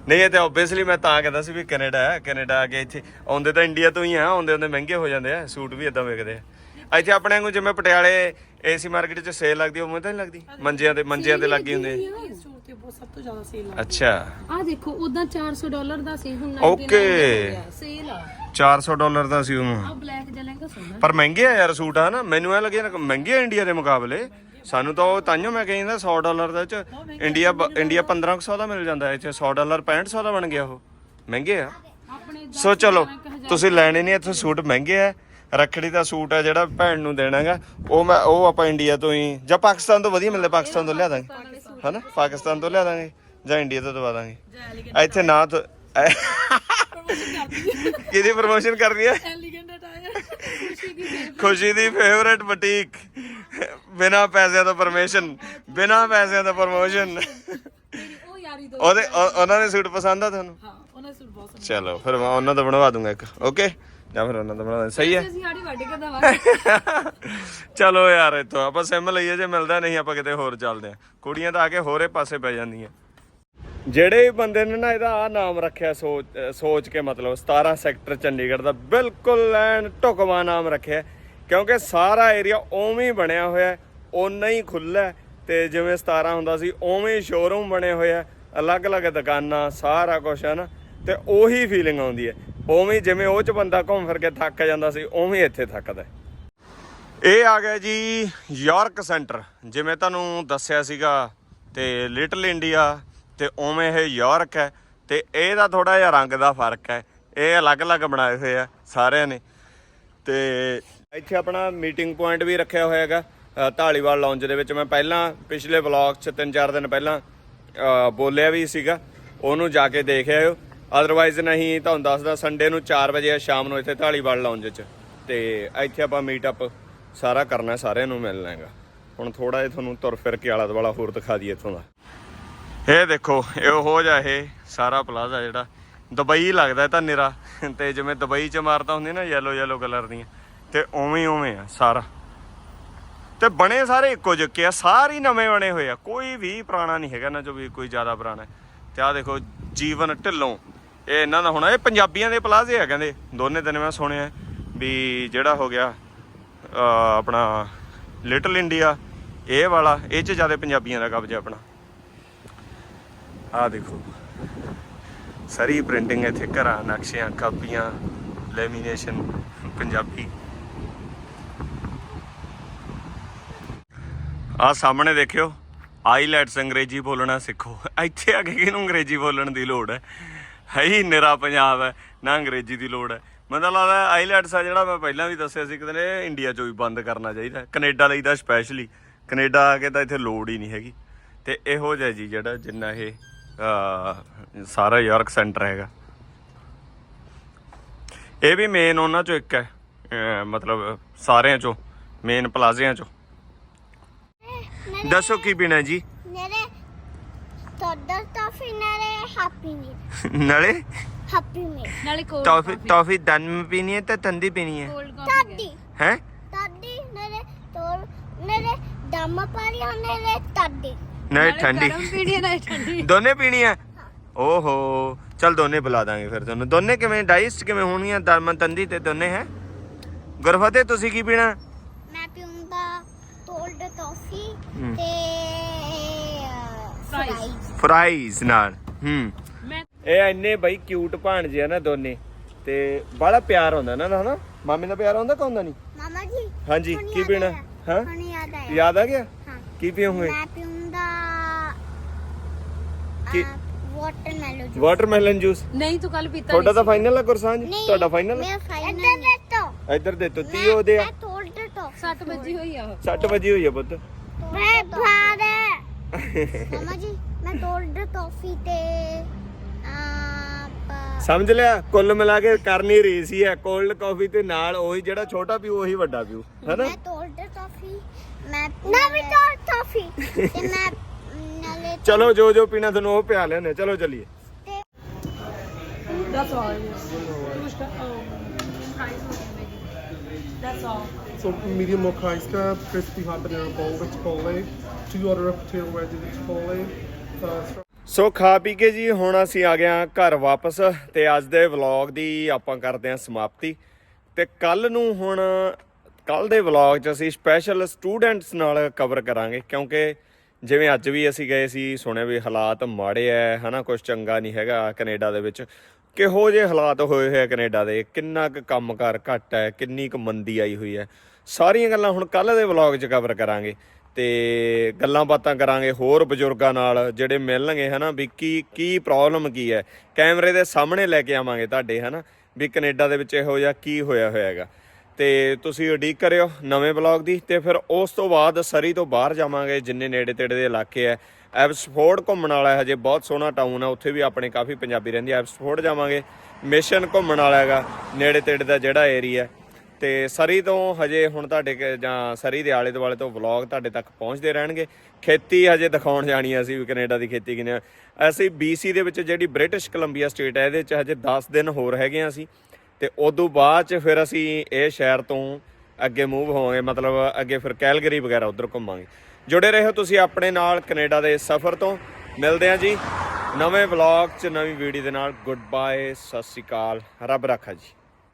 ਨਹੀਂ ਇਹ ਤੇ ਆਬਵੀਅਸਲੀ ਮੈਂ ਤਾਂ ਕਹਿੰਦਾ ਸੀ ਵੀ ਕੈਨੇਡਾ ਹੈ ਕੈਨੇਡਾ ਆ ਕੇ ਇੱਥੇ ਆਉਂਦੇ ਤਾਂ ਇੰਡੀਆ ਤੋਂ ਹੀ ਆ ਆਉਂਦੇ ਆਉਂਦੇ ਮਹਿੰਗੇ ਹੋ ਜਾਂਦੇ ਆ ਸੂਟ ਵੀ ਇਦਾਂ ਵਿਕਦੇ ਆ। ਇੱਥੇ ਆਪਣੇ ਵਾਂਗੂ ਜਿਵੇਂ ਪਟਿਆਲੇ ਏਸੀ ਮਾਰਕੀਟ 'ਚ ਸੇਲ ਲੱਗਦੀ ਉਹ ਤਾਂ ਨਹੀਂ ਲੱਗਦੀ? ਮੰਜਿਆਂ ਤੇ ਮੰਜਿਆਂ ਤੇ ਲੱਗੀ ਹੁੰਦੇ ਆ। ਸਟੋਰ ਤੇ ਬਹੁਤ ਸਭ ਤੋਂ ਜ਼ਿਆਦਾ ਸੇਲ ਅੱਛਾ। ਆ ਦੇਖੋ ਉਦਾਂ 400 ਡਾਲਰ ਦਾ ਸੀ ਹੁਣ ਓਕੇ ਸੇਲ ਆ। 400 ਡਾਲਰ ਦਾ ਸੀ ਉਹਨੂੰ। ਆ ਬਲੈਕ ਜਿਹਾ ਲਹਿੰਗਾ ਸੋਹਣਾ। ਪਰ ਮਹਿੰਗੇ ਆ ਯਾਰ ਸੂਟ ਆ ਨਾ ਮੈਨੂੰ ਐ ਲੱਗਿਆ ਮਹਿੰਗੇ ਆ ਇੰਡੀਆ ਦੇ ਮੁਕਾਬਲੇ। ਸਾਨੂੰ ਤਾਂ ਉਹ ਤਾਂਿਓ ਮੈਂ ਕਹਿੰਦਾ 100 ਡਾਲਰ ਦਾ ਚ ਇੰਡੀਆ ਇੰਡੀਆ 1500 ਦਾ ਮਿਲ ਜਾਂਦਾ ਇੱਥੇ 100 ਡਾਲਰ 6500 ਦਾ ਬਣ ਗਿਆ ਉਹ। ਮਹਿੰਗੇ ਆ। ਸੋ ਚਲੋ ਤੁਸੀਂ ਲੈਣੇ ਨਹੀਂ ਇੱਥੇ ਸੂਟ ਮਹਿੰਗੇ ਆ। ਰੱਖੜੀ ਦਾ ਸੂਟ ਆ ਜਿਹੜਾ ਭੈਣ ਨੂੰ ਦੇਣਾਗਾ। ਉਹ ਮੈਂ ਉਹ ਆਪਾਂ ਇੰਡੀਆ ਤੋਂ ਹੀ ਜਾਂ ਪਾਕਿਸਤਾਨ ਤੋਂ ਵਧੀਆ ਮਿਲਦਾ ਪਾਕਿਸਤਾਨ ਤੋਂ ਲਿਆ ਦਾਂਗੇ। ਹਨਾ? ਪਾਕਿਸਤਾਨ ਤੋਂ ਲਿਆ ਦਾਂਗੇ ਜਾਂ ਇੰਡੀਆ ਤੋਂ ਦਵਾ ਦਾਂਗੇ। ਇੱਥੇ ਨਾ ਤੋਂ ਕਿਹਦੀ ਪ੍ਰਮੋਸ਼ਨ ਕਰ ਰਹੀ ਹੈ ਖੁਸ਼ੀ ਦੀ ਫੇਵਰੇਟ। ਬੁਟੀਕ ਬਿਨਾ ਪੈਸਿਆਂ ਤੋਂ ਪਰਮਿਸ਼ਨ ਬਿਨਾ ਪੈਸਿਆਂ ਤੋਂ ਪ੍ਰਮੋਸ਼ਨ ਉਹ ਯਾਰੀ ਦੋ ਉਹਦੇ ਉਹ- ਉਹਨਾਂ ਦੇ ਸੂਟ ਪਸੰਦ ਆ ਤੁਹਾਨੂੰ? ਹਾਂ ਉਹਨਾਂ ਦੇ ਸੂਟ ਬਹੁਤ ਸੋਹਣੇ ਚਲੋ ਫਿਰ ਮੈਂ ਉਹਨਾਂ ਦਾ ਬਣਵਾ ਦੂੰਗਾ ਇੱਕ ਓਕੇ ਜਾਂ ਫਿਰ ਉਹਨਾਂ ਦਾ ਬਣਵਾ ਦਾਂ ਸਹੀ ਹੈ? ਅਸੀਂ ਆੜੀ ਵੱਢ ਕੇ ਦਵਾਂਗੇ। ਚਲੋ ਯਾਰ ਇੱਥੋਂ ਆਪਾਂ ਸਿਮ ਲਈਏ ਜੇ ਮਿਲਦਾ ਨਹੀਂ ਆਪਾਂ ਕਿਤੇ ਹੋਰ ਚੱਲਦੇ ਆ ਕੁੜੀਆਂ ਤਾਂ ਆ ਕੇ ਹੋਰੇ ਪਾਸੇ ਪੈ ਜਾਂਦੀਆਂ। ਜਿਹੜੇ ਵੀ ਬੰਦੇ ਨੇ ਨਾ ਇਹਦਾ ਆ ਨਾਮ ਰੱਖਿਆ ਸੋਚ ਸੋਚ ਕੇ ਮਤਲਬ 17 ਸੈਕਟਰ ਚੰਡੀਗੜ੍ਹ ਦਾ ਬਿਲਕੁਲ ਐਨ ਢੁਕਵਾਂ ਨਾਮ ਰੱਖਿਆ। ਕਿਉਂਕਿ ਸਾਰਾ ਏਰੀਆ ਉਵੇਂ ਹੀ ਬਣਿਆ ਹੋਇਆ ਹੈ, ਓਨਾ ਹੀ ਖੁੱਲ੍ਹਾ ਹੈ ਤੇ ਜਿਵੇਂ 17 ਹੁੰਦਾ ਸੀ, ਉਵੇਂ ਹੀ ਸ਼ੋਰੂਮ ਬਣੇ ਹੋਏ ਆ, ਅਲੱਗ-ਅਲੱਗ ਦੁਕਾਨਾਂ, ਸਾਰਾ ਕੁਝ ਹੈ ਨਾ, ਤੇ ਉਹੀ ਫੀਲਿੰਗ ਆਉਂਦੀ ਹੈ। ਉਵੇਂ ਜਿਵੇਂ ਉਹ ਚ ਬੰਦਾ ਘੁੰਮ ਫਿਰ ਕੇ ਥੱਕ ਜਾਂਦਾ ਸੀ, ਉਵੇਂ ਇੱਥੇ ਥੱਕਦਾ ਇਹ ਆ ਗਿਆ ਜੀ ਯਾਰਕ ਸੈਂਟਰ, ਜਿਵੇਂ ਤੁਹਾਨੂੰ ਦੱਸਿਆ ਸੀਗਾ, ਤੇ ਲਿਟਲ ਇੰਡੀਆ ਤੇ ਉਵੇਂ ਇਹ ਯਾਰਕ ਹੈ, ਤੇ ਇਹਦਾ ਥੋੜਾ ਜਿਹਾ ਰੰਗ ਦਾ ਫ਼ਰਕ ਹੈ, ਇਹ ਅਲੱਗ-ਅਲੱਗ ਬਣਾਏ ਹੋਏ ਆ ਸਾਰਿਆਂ ਨੇ, ਤੇ ਇੱਥੇ ਆਪਣਾ ਮੀਟਿੰਗ ਪੁਆਇੰਟ ਵੀ ਰੱਖਿਆ ਹੋਇਆ ਹੈਗਾ ਅ, ਢਾਲੀਵਾਲ ਲਾਉਂਜ ਦੇ ਵਿੱਚ। ਮੈਂ ਪਹਿਲਾਂ ਪਿਛਲੇ ਵਲੌਗ 'ਚ 3-4 ਦਿਨ ਪਹਿਲਾਂ ਬੋਲਿਆ ਵੀ ਸੀਗਾ ਉਹਨੂੰ ਜਾ ਕੇ ਦੇਖ ਆਇਓ ਅਦਰਵਾਈਜ਼ ਨਹੀਂ ਤੁਹਾਨੂੰ ਦੱਸਦਾ ਸੰਡੇ ਨੂੰ 4 ਵਜੇ ਸ਼ਾਮ ਨੂੰ ਇੱਥੇ ਢਾਲੀਵਾਲ ਲੌਂਜ 'ਚ। ਤੇ ਇੱਥੇ ਆਪਾਂ ਮੀਟ ਅਪ ਸਾਰਾ ਕਰਨਾ ਸਾਰਿਆਂ ਨੂੰ ਮਿਲਣਾ ਹੈਗਾ। ਹੁਣ ਥੋੜਾ ਜਿਹਾ ਤੁਹਾਨੂੰ ਤੁਰ ਫਿਰ ਕੇ ਆਲਾ ਦੁਆਲਾ ਹੋਰ ਦਿਖਾ ਦਈਏ ਇੱਥੋਂ ਦਾ। ਇਹ ਦੇਖੋ ਇਹ ਹੋ ਜਾ ਇਹ ਸਾਰਾ ਪਲਾਜ਼ਾ ਜਿਹੜਾ ਦੁਬਈ ਲੱਗਦਾ ਤਾਂ ਨਿਰਾ। ਤੇ ਜਿਵੇਂ ਦੁਬਈ ਚ ਮਾਰਦਾ ਹੁੰਦੀ ਨਾ ਯੈਲੋ ਯੈਲੋ ਕਲਰ ਦੀਆਂ ਤੇ ਉਵੇਂ ਉਵੇਂ ਆ ਸਾਰਾ। ਤੇ ਬਣੇ ਸਾਰੇ ਇੱਕੋ ਜਿਹੇ ਆ, ਸਾਰੇ ਨਵੇਂ ਬਣੇ ਹੋਏ ਆ। ਕੋਈ ਵੀ ਪੁਰਾਣਾ ਨਹੀਂ ਹੈਗਾ ਨਾ ਜੋ ਵੀ ਕੋਈ ਜ਼ਿਆਦਾ ਪੁਰਾਣਾ ਤੇ ਆ ਦੇਖੋ, ਜੀਵਨ ਢਿੱਲੋਂ। ਇਹ ਇਹਨਾਂ ਦਾ ਹੋਣਾ, ਇਹ ਪੰਜਾਬੀਆਂ ਦੇ ਪਲਾਜ਼ੇ ਆ ਕਹਿੰਦੇ। ਦੋਨੇ ਦਿਨ ਮੈਂ ਸੁਣਿਆ ਵੀ ਜਿਹੜਾ ਹੋ ਗਿਆ ਆਪਣਾ ਲਿਟਲ ਇੰਡੀਆ ਇਹ ਵਾਲਾ, ਇਹ ਚ ਜ਼ਿਆਦਾ ਪੰਜਾਬੀਆਂ ਦਾ ਕਬਜ਼ਾ ਆਪਣਾ। ਆ ਦੇਖੋ। ਸਾਰੀ ਪ੍ਰਿੰਟਿੰਗ ਇੱਥੇ ਘਰਾਂ, ਨਕਸ਼ਿਆਂ, ਕਾਪੀਆਂ ਲੈਮੀਨੇਸ਼ਨ ਪੰਜਾਬੀ। ਆ ਸਾਹਮਣੇ ਦੇਖਿਓ, ਆਈਲੈਟਸ ਅੰਗਰੇਜ਼ੀ ਬੋਲਣਾ ਸਿੱਖੋ। ਇੱਥੇ ਆ ਕੇ ਕਿਹਨੂੰ ਅੰਗਰੇਜ਼ੀ ਬੋਲਣ ਦੀ ਲੋੜ ਹੈ? ਹੈ ਹੀ ਨਿਰਾ ਪੰਜਾਬ ਹੈ, ਨਾ ਅੰਗਰੇਜ਼ੀ ਦੀ ਲੋੜ ਹੈ। ਮੈਨੂੰ ਲੱਗਦਾ ਆਈਲੈਟਸ ਆ ਜਿਹੜਾ ਮੈਂ ਪਹਿਲਾਂ ਵੀ ਦੱਸਿਆ ਸੀ ਕਿਤੇ ਇੰਡੀਆ 'ਚੋਂ ਵੀ ਬੰਦ ਕਰਨਾ ਚਾਹੀਦਾ ਕੈਨੇਡਾ ਲਈ ਤਾਂ ਸਪੈਸ਼ਲੀ ਕੈਨੇਡਾ ਆ ਕੇ ਤਾਂ ਇੱਥੇ ਲੋੜ ਹੀ ਨਹੀਂ ਹੈਗੀ। ਤੇ ਇਹੋ ਜਿਹਾ ਜੀ ਜਿਹੜਾ ਜਿੰਨਾ ਇਹ ਸਾਰਾ ਯਾਰਕ ਸੈਂਟਰ ਹੈਗਾ। ਇਹ ਵੀ ਮੇਨ ਉਹਨਾਂ ਚੋਂ ਇੱਕ ਹੈ ਮਤਲਬ ਸਾਰਿਆਂ ਚੋਂ ਮੇਨ ਪਲਾਜ਼ਿਆਂ ਚੋਂ। ਦੱਸੋ ਕੀ ਪੀਣਾ ਜੀ? ਮੇਰੇ ਤੁਹਾਡਾ ਟਾਫੀ ਨਾਲੇ ਹੈਪੀ ਮੀਲ ਨਾਲੇ? ਹੈਪੀ ਮੀਲ ਨਾਲੇ ਕੋਲ ਟੌਫੀ ਟੌਫੀ ਦਨ ਪੀਣੀ ਹੈ ਤੇ ਠੰਡੀ ਪੀਣੀ ਹੈ? ਕੋਲਡ ਤਾਦੀ ਹੈ। ਤਾਦੀ ਮੇਰੇ ਤੋਰ ਮੇਰੇ ਦਮ ਪਾਰੀ ਮੇਰੇ ਤਾਦੀ ਨਾਲੇ ਠੰਡੀ। ਗਰਮ ਪੀਣੀ ਹੈ ਨਾਲੇ ਠੰਡੀ। ਦੋਨੇ ਪੀਣੀ ਹੈ? ਓਹੋ। ਚਲ ਦੋਨੇ ਬੁਲਾ ਦਾਂਗੇ ਫਿਰ ਤੁਹਾਨੂੰ। ਦੋਨੇ ਕਿਵੇਂ ਡਾਈਸਟ ਕਿਵੇਂ ਹੋਣਗੀਆਂ ਦਰਮਨ ਤੰਦੀ ਤੇ ਦੋਨੇ ਹੈ? ਗੁਰਫਤੇ ਤੁਸੀਂ ਕੀ ਪੀਣਾ? ਮੈਂ ਫਰਾਈਜ਼ ਨਾਲ। ਹੂੰ। ਮੈਂ ਇਹ ਇੰਨੇ ਬਈ ਕਿਊਟ ਭਾਣਜੇ ਆ ਨਾ ਦੋਨੇ ਤੇ ਬੜਾ ਪਿਆਰ ਹੁੰਦਾ ਦਾ ਹਨਾ? ਮਾਮੇ ਦਾ ਪਿਆਰ ਹੁੰਦਾ ਕੌਂਦਾ ਨਹੀਂ ਮਾਮਾ ਜੀ ਹਾਂਜੀ ਹੁਣ ਕੀ ਯਾਦ ਪੀਣਾ? ਆਇਆ। ਹਾਂ? ਹੁਣ ਯਾਦ ਆਇਆ। ਯਾਦ ਆ ਗਿਆ? ਹਾਂ। ਕੀ ਪੀਓਗੇ ਮੈਂ ਪੀਉਂਗਾ ਕੀ? ਵਾਟਰਮੈਲਨ ਜੂਸ ਵਾਟਰਮੈਲਨ ਜੂਸ ਨਹੀਂ ਤੂੰ ਕੱਲ ਪੀਤਾ ਤੁਹਾਡਾ ਤਾਂ ਫਾਈਨਲ ਹੈ ਗੁਰਸਾਂਝ ਤੁਹਾਡਾ ਫਾਈਨਲ ਮੇਰਾ ਫਾਈਨਲ ਇੱਧਰ ਦੇਖੋ ਇੱਧਰ ਦੇ ਤੋ 30 ਉਹਦੇ ਆ। ਮੈਂ ਤੋੜ ਦੇ ਟੋ 60 ਵੱਜੀ ਹੋਈ ਆ ਉਹ। 60 ਵਜੇ ਹੋਈ ਆ ਪੁੱਤ। ਮੈਂ ਭਾਰੇ ਮਾਮਾ ਜੀ ਮੈਂ ਟੋਫੀ ਤੇ ਸਮਝ ਲਿਆ ਕੁੱਲ ਮਿਲਾ ਕੇ ਕਰਨੀ ਰੀਸ ਹੀ ਹੈ ਕੋਲਡ ਕਾਫੀ ਤੇ ਨਾਲ ਉਹੀ ਜਿਹੜਾ ਛੋਟਾ ਪੀਊ ਉਹੀ ਵੱਡਾ ਪੀਊ ਹੈਨਾ ਮੈਂ ਤੋੜ ਦੇ ਟੋਫੀ ਮੈਂ ਨਾ ਵੀ ਤੋੜ ਟੋਫੀ ਤੇ ਮੈਂ ਨਾਲੇ ਚਲੋ ਜੋ ਜੋ ਪੀਣਾ ਤੁਹਾਨੂੰ ਉਹ ਪਿਆ ਲੈਣੇ ਚਲੋ ਚੱਲੀਏ That's all. That's all. So medium mocha ice cup, crispy hot banana bowl with Chipotle, two order of potato wedges with Chipotle, uh, strawberry ਸੋ ਖਾ ਪੀ ਕੇ ਜੀ, ਹੁਣ ਅਸੀਂ ਆ ਗਏ ਹਾਂ ਘਰ ਵਾਪਸ ਤੇ ਅੱਜ ਦੇ ਵਲੌਗ ਦੀ ਆਪਾਂ ਕਰਦੇ ਹਾਂ ਸਮਾਪਤੀ। ਤੇ ਕੱਲ ਨੂੰ ਹੁਣ, ਕੱਲ ਦੇ ਵਲੌਗ 'ਚ ਅਸੀਂ ਸਪੈਸ਼ਲ ਸਟੂਡੈਂਟਸ ਨਾਲ ਕਵਰ ਕਰਾਂਗੇ ਕਿਉਂਕਿ ਜਿਵੇਂ ਅੱਜ ਵੀ ਅਸੀਂ ਗਏ ਸੀ, ਸੁਣਿਆ ਵੀ ਹਾਲਾਤ ਮਾੜੇ ਐ, ਹਨਾ ਕੁਝ ਚੰਗਾ ਨਹੀਂ ਹੈਗਾ ਕੈਨੇਡਾ ਦੇ ਵਿੱਚ। ਕਿਹੋ ਜਿਹੇ ਹਾਲਾਤ ਹੋਏ ਹੋਏ ਆ ਕੈਨੇਡਾ ਦੇ, ਕਿੰਨਾ ਕੁ ਕੰਮਕਾਰ ਘੱਟ ਹੈ ਕਿੰਨੀ ਕੁ ਮੰਦੀ ਆਈ ਹੋਈ ਹੈ ਸਾਰੀਆਂ ਗੱਲਾਂ ਹੁਣ ਕੱਲ ਦੇ ਵਲੌਗ 'ਚ ਕਵਰ ਕਰਾਂਗੇ। ਤੇ ਗੱਲਾਂ ਬਾਤਾਂ ਕਰਾਂਗੇ ਹੋਰ ਬਜ਼ੁਰਗਾਂ ਨਾਲ ਜਿਹੜੇ ਮਿਲਣਗੇ, ਹਨਾ? ਵੀ ਕੀ ਕੀ ਪ੍ਰੋਬਲਮ ਕੀ ਹੈ? ਕੈਮਰੇ ਦੇ ਸਾਹਮਣੇ ਲੈ ਕੇ ਆਵਾਂਗੇ ਤੁਹਾਡੇ, ਹਨਾ? ਵੀ ਕੈਨੇਡਾ ਦੇ ਵਿੱਚ ਇਹੋ ਜਿਹਾ ਕੀ ਹੋਇਆ ਹੋਇਆ ਹੈਗਾ। ਤੇ ਤੁਸੀਂ ਉਡੀਕ ਕਰਿਓ ਨਵੇਂ ਬਲੌਗ ਦੀ ਤੇ ਫਿਰ ਉਸ ਤੋਂ ਬਾਅਦ ਸਰੀ ਤੋਂ ਬਾਹਰ ਜਾਵਾਂਗੇ, ਜਿੰਨੇ ਨੇੜੇ ਤੇੜੇ ਦੇ ਇਲਾਕੇ ਐ ਐਬਸਫੋਰਡ ਘੁੰਮਣ ਵਾਲਾ ਹਜੇ ਬਹੁਤ ਸੋਹਣਾ ਟਾਊਨ ਆ ਉੱਥੇ ਵੀ ਆਪਣੇ ਕਾਫੀ ਪੰਜਾਬੀ ਰਹਿੰਦੇ ਐਬਸਫੋਰਡ ਜਾਵਾਂਗੇ, ਮਿਸ਼ਨ ਘੁੰਮਣ ਵਾਲਾ ਹੈਗਾ ਨੇੜੇ ਤੇੜੇ ਦਾ ਜਿਹੜਾ ਏਰੀਆ ਤੇ ਸਰੀ ਤੋਂ ਹਜੇ ਹੁਣ ਤੁਹਾਡੇ ਕ- ਜਾਂ ਸਰੀ ਦੇ ਆਲੇ ਦੁਆਲੇ ਤੋਂ ਵਲੌਗ ਤੁਹਾਡੇ ਤੱਕ ਪਹੁੰਚਦੇ ਰਹਿਣਗੇ। ਖੇਤੀ ਹਜੇ ਦਿਖਾਉਣ ਜਾਣੀ ਹੈ ਅਸੀਂ ਵੀ ਕੈਨੇਡਾ ਦੀ ਖੇਤੀ ਕਿਨੇ ਅਸੀਂ BC ਦੇ ਵਿੱਚ ਜਿਹੜੀ ਬ੍ਰਿਟਿਸ਼ ਕੋਲੰਬੀਆ ਸਟੇਟ ਹੈ ਇਹਦੇ ਵਿੱਚ ਹਜੇ 10 ਦਿਨ ਹੋਰ ਹੈਗੇ ਆ ਅਸੀਂ। ਤੇ ਉਦੋਂ ਬਾਅਦ ਚ ਫਿਰ ਅਸੀਂ ਇਹ ਸ਼ਹਿਰ ਤੋਂ ਅੱਗੇ ਮੂਵ ਹੋਵਾਂਗੇ, ਮਤਲਬ ਅੱਗੇ ਫਿਰ ਕੈਲਗਰੀ ਵਗੈਰਾ ਉਧਰ ਘੁੰਮਾਂਗੇ। ਜੁੜੇ ਰਹੋ ਤੁਸੀਂ ਆਪਣੇ ਨਾਲ ਕੈਨੇਡਾ ਦੇ ਸਫ਼ਰ ਤੋਂ। ਮਿਲਦੇ ਹਾਂ ਜੀ ਨਵੇਂ ਵਲੌਗ ਚ ਨਵੀਂ ਵੀਡੀਓ ਦੇ ਨਾਲ। ਗੁੱਡ ਬਾਏ ਸਤਿ ਸ਼੍ਰੀ ਅਕਾਲ। ਰੱਬ ਰੱਖਾ ਜੀ।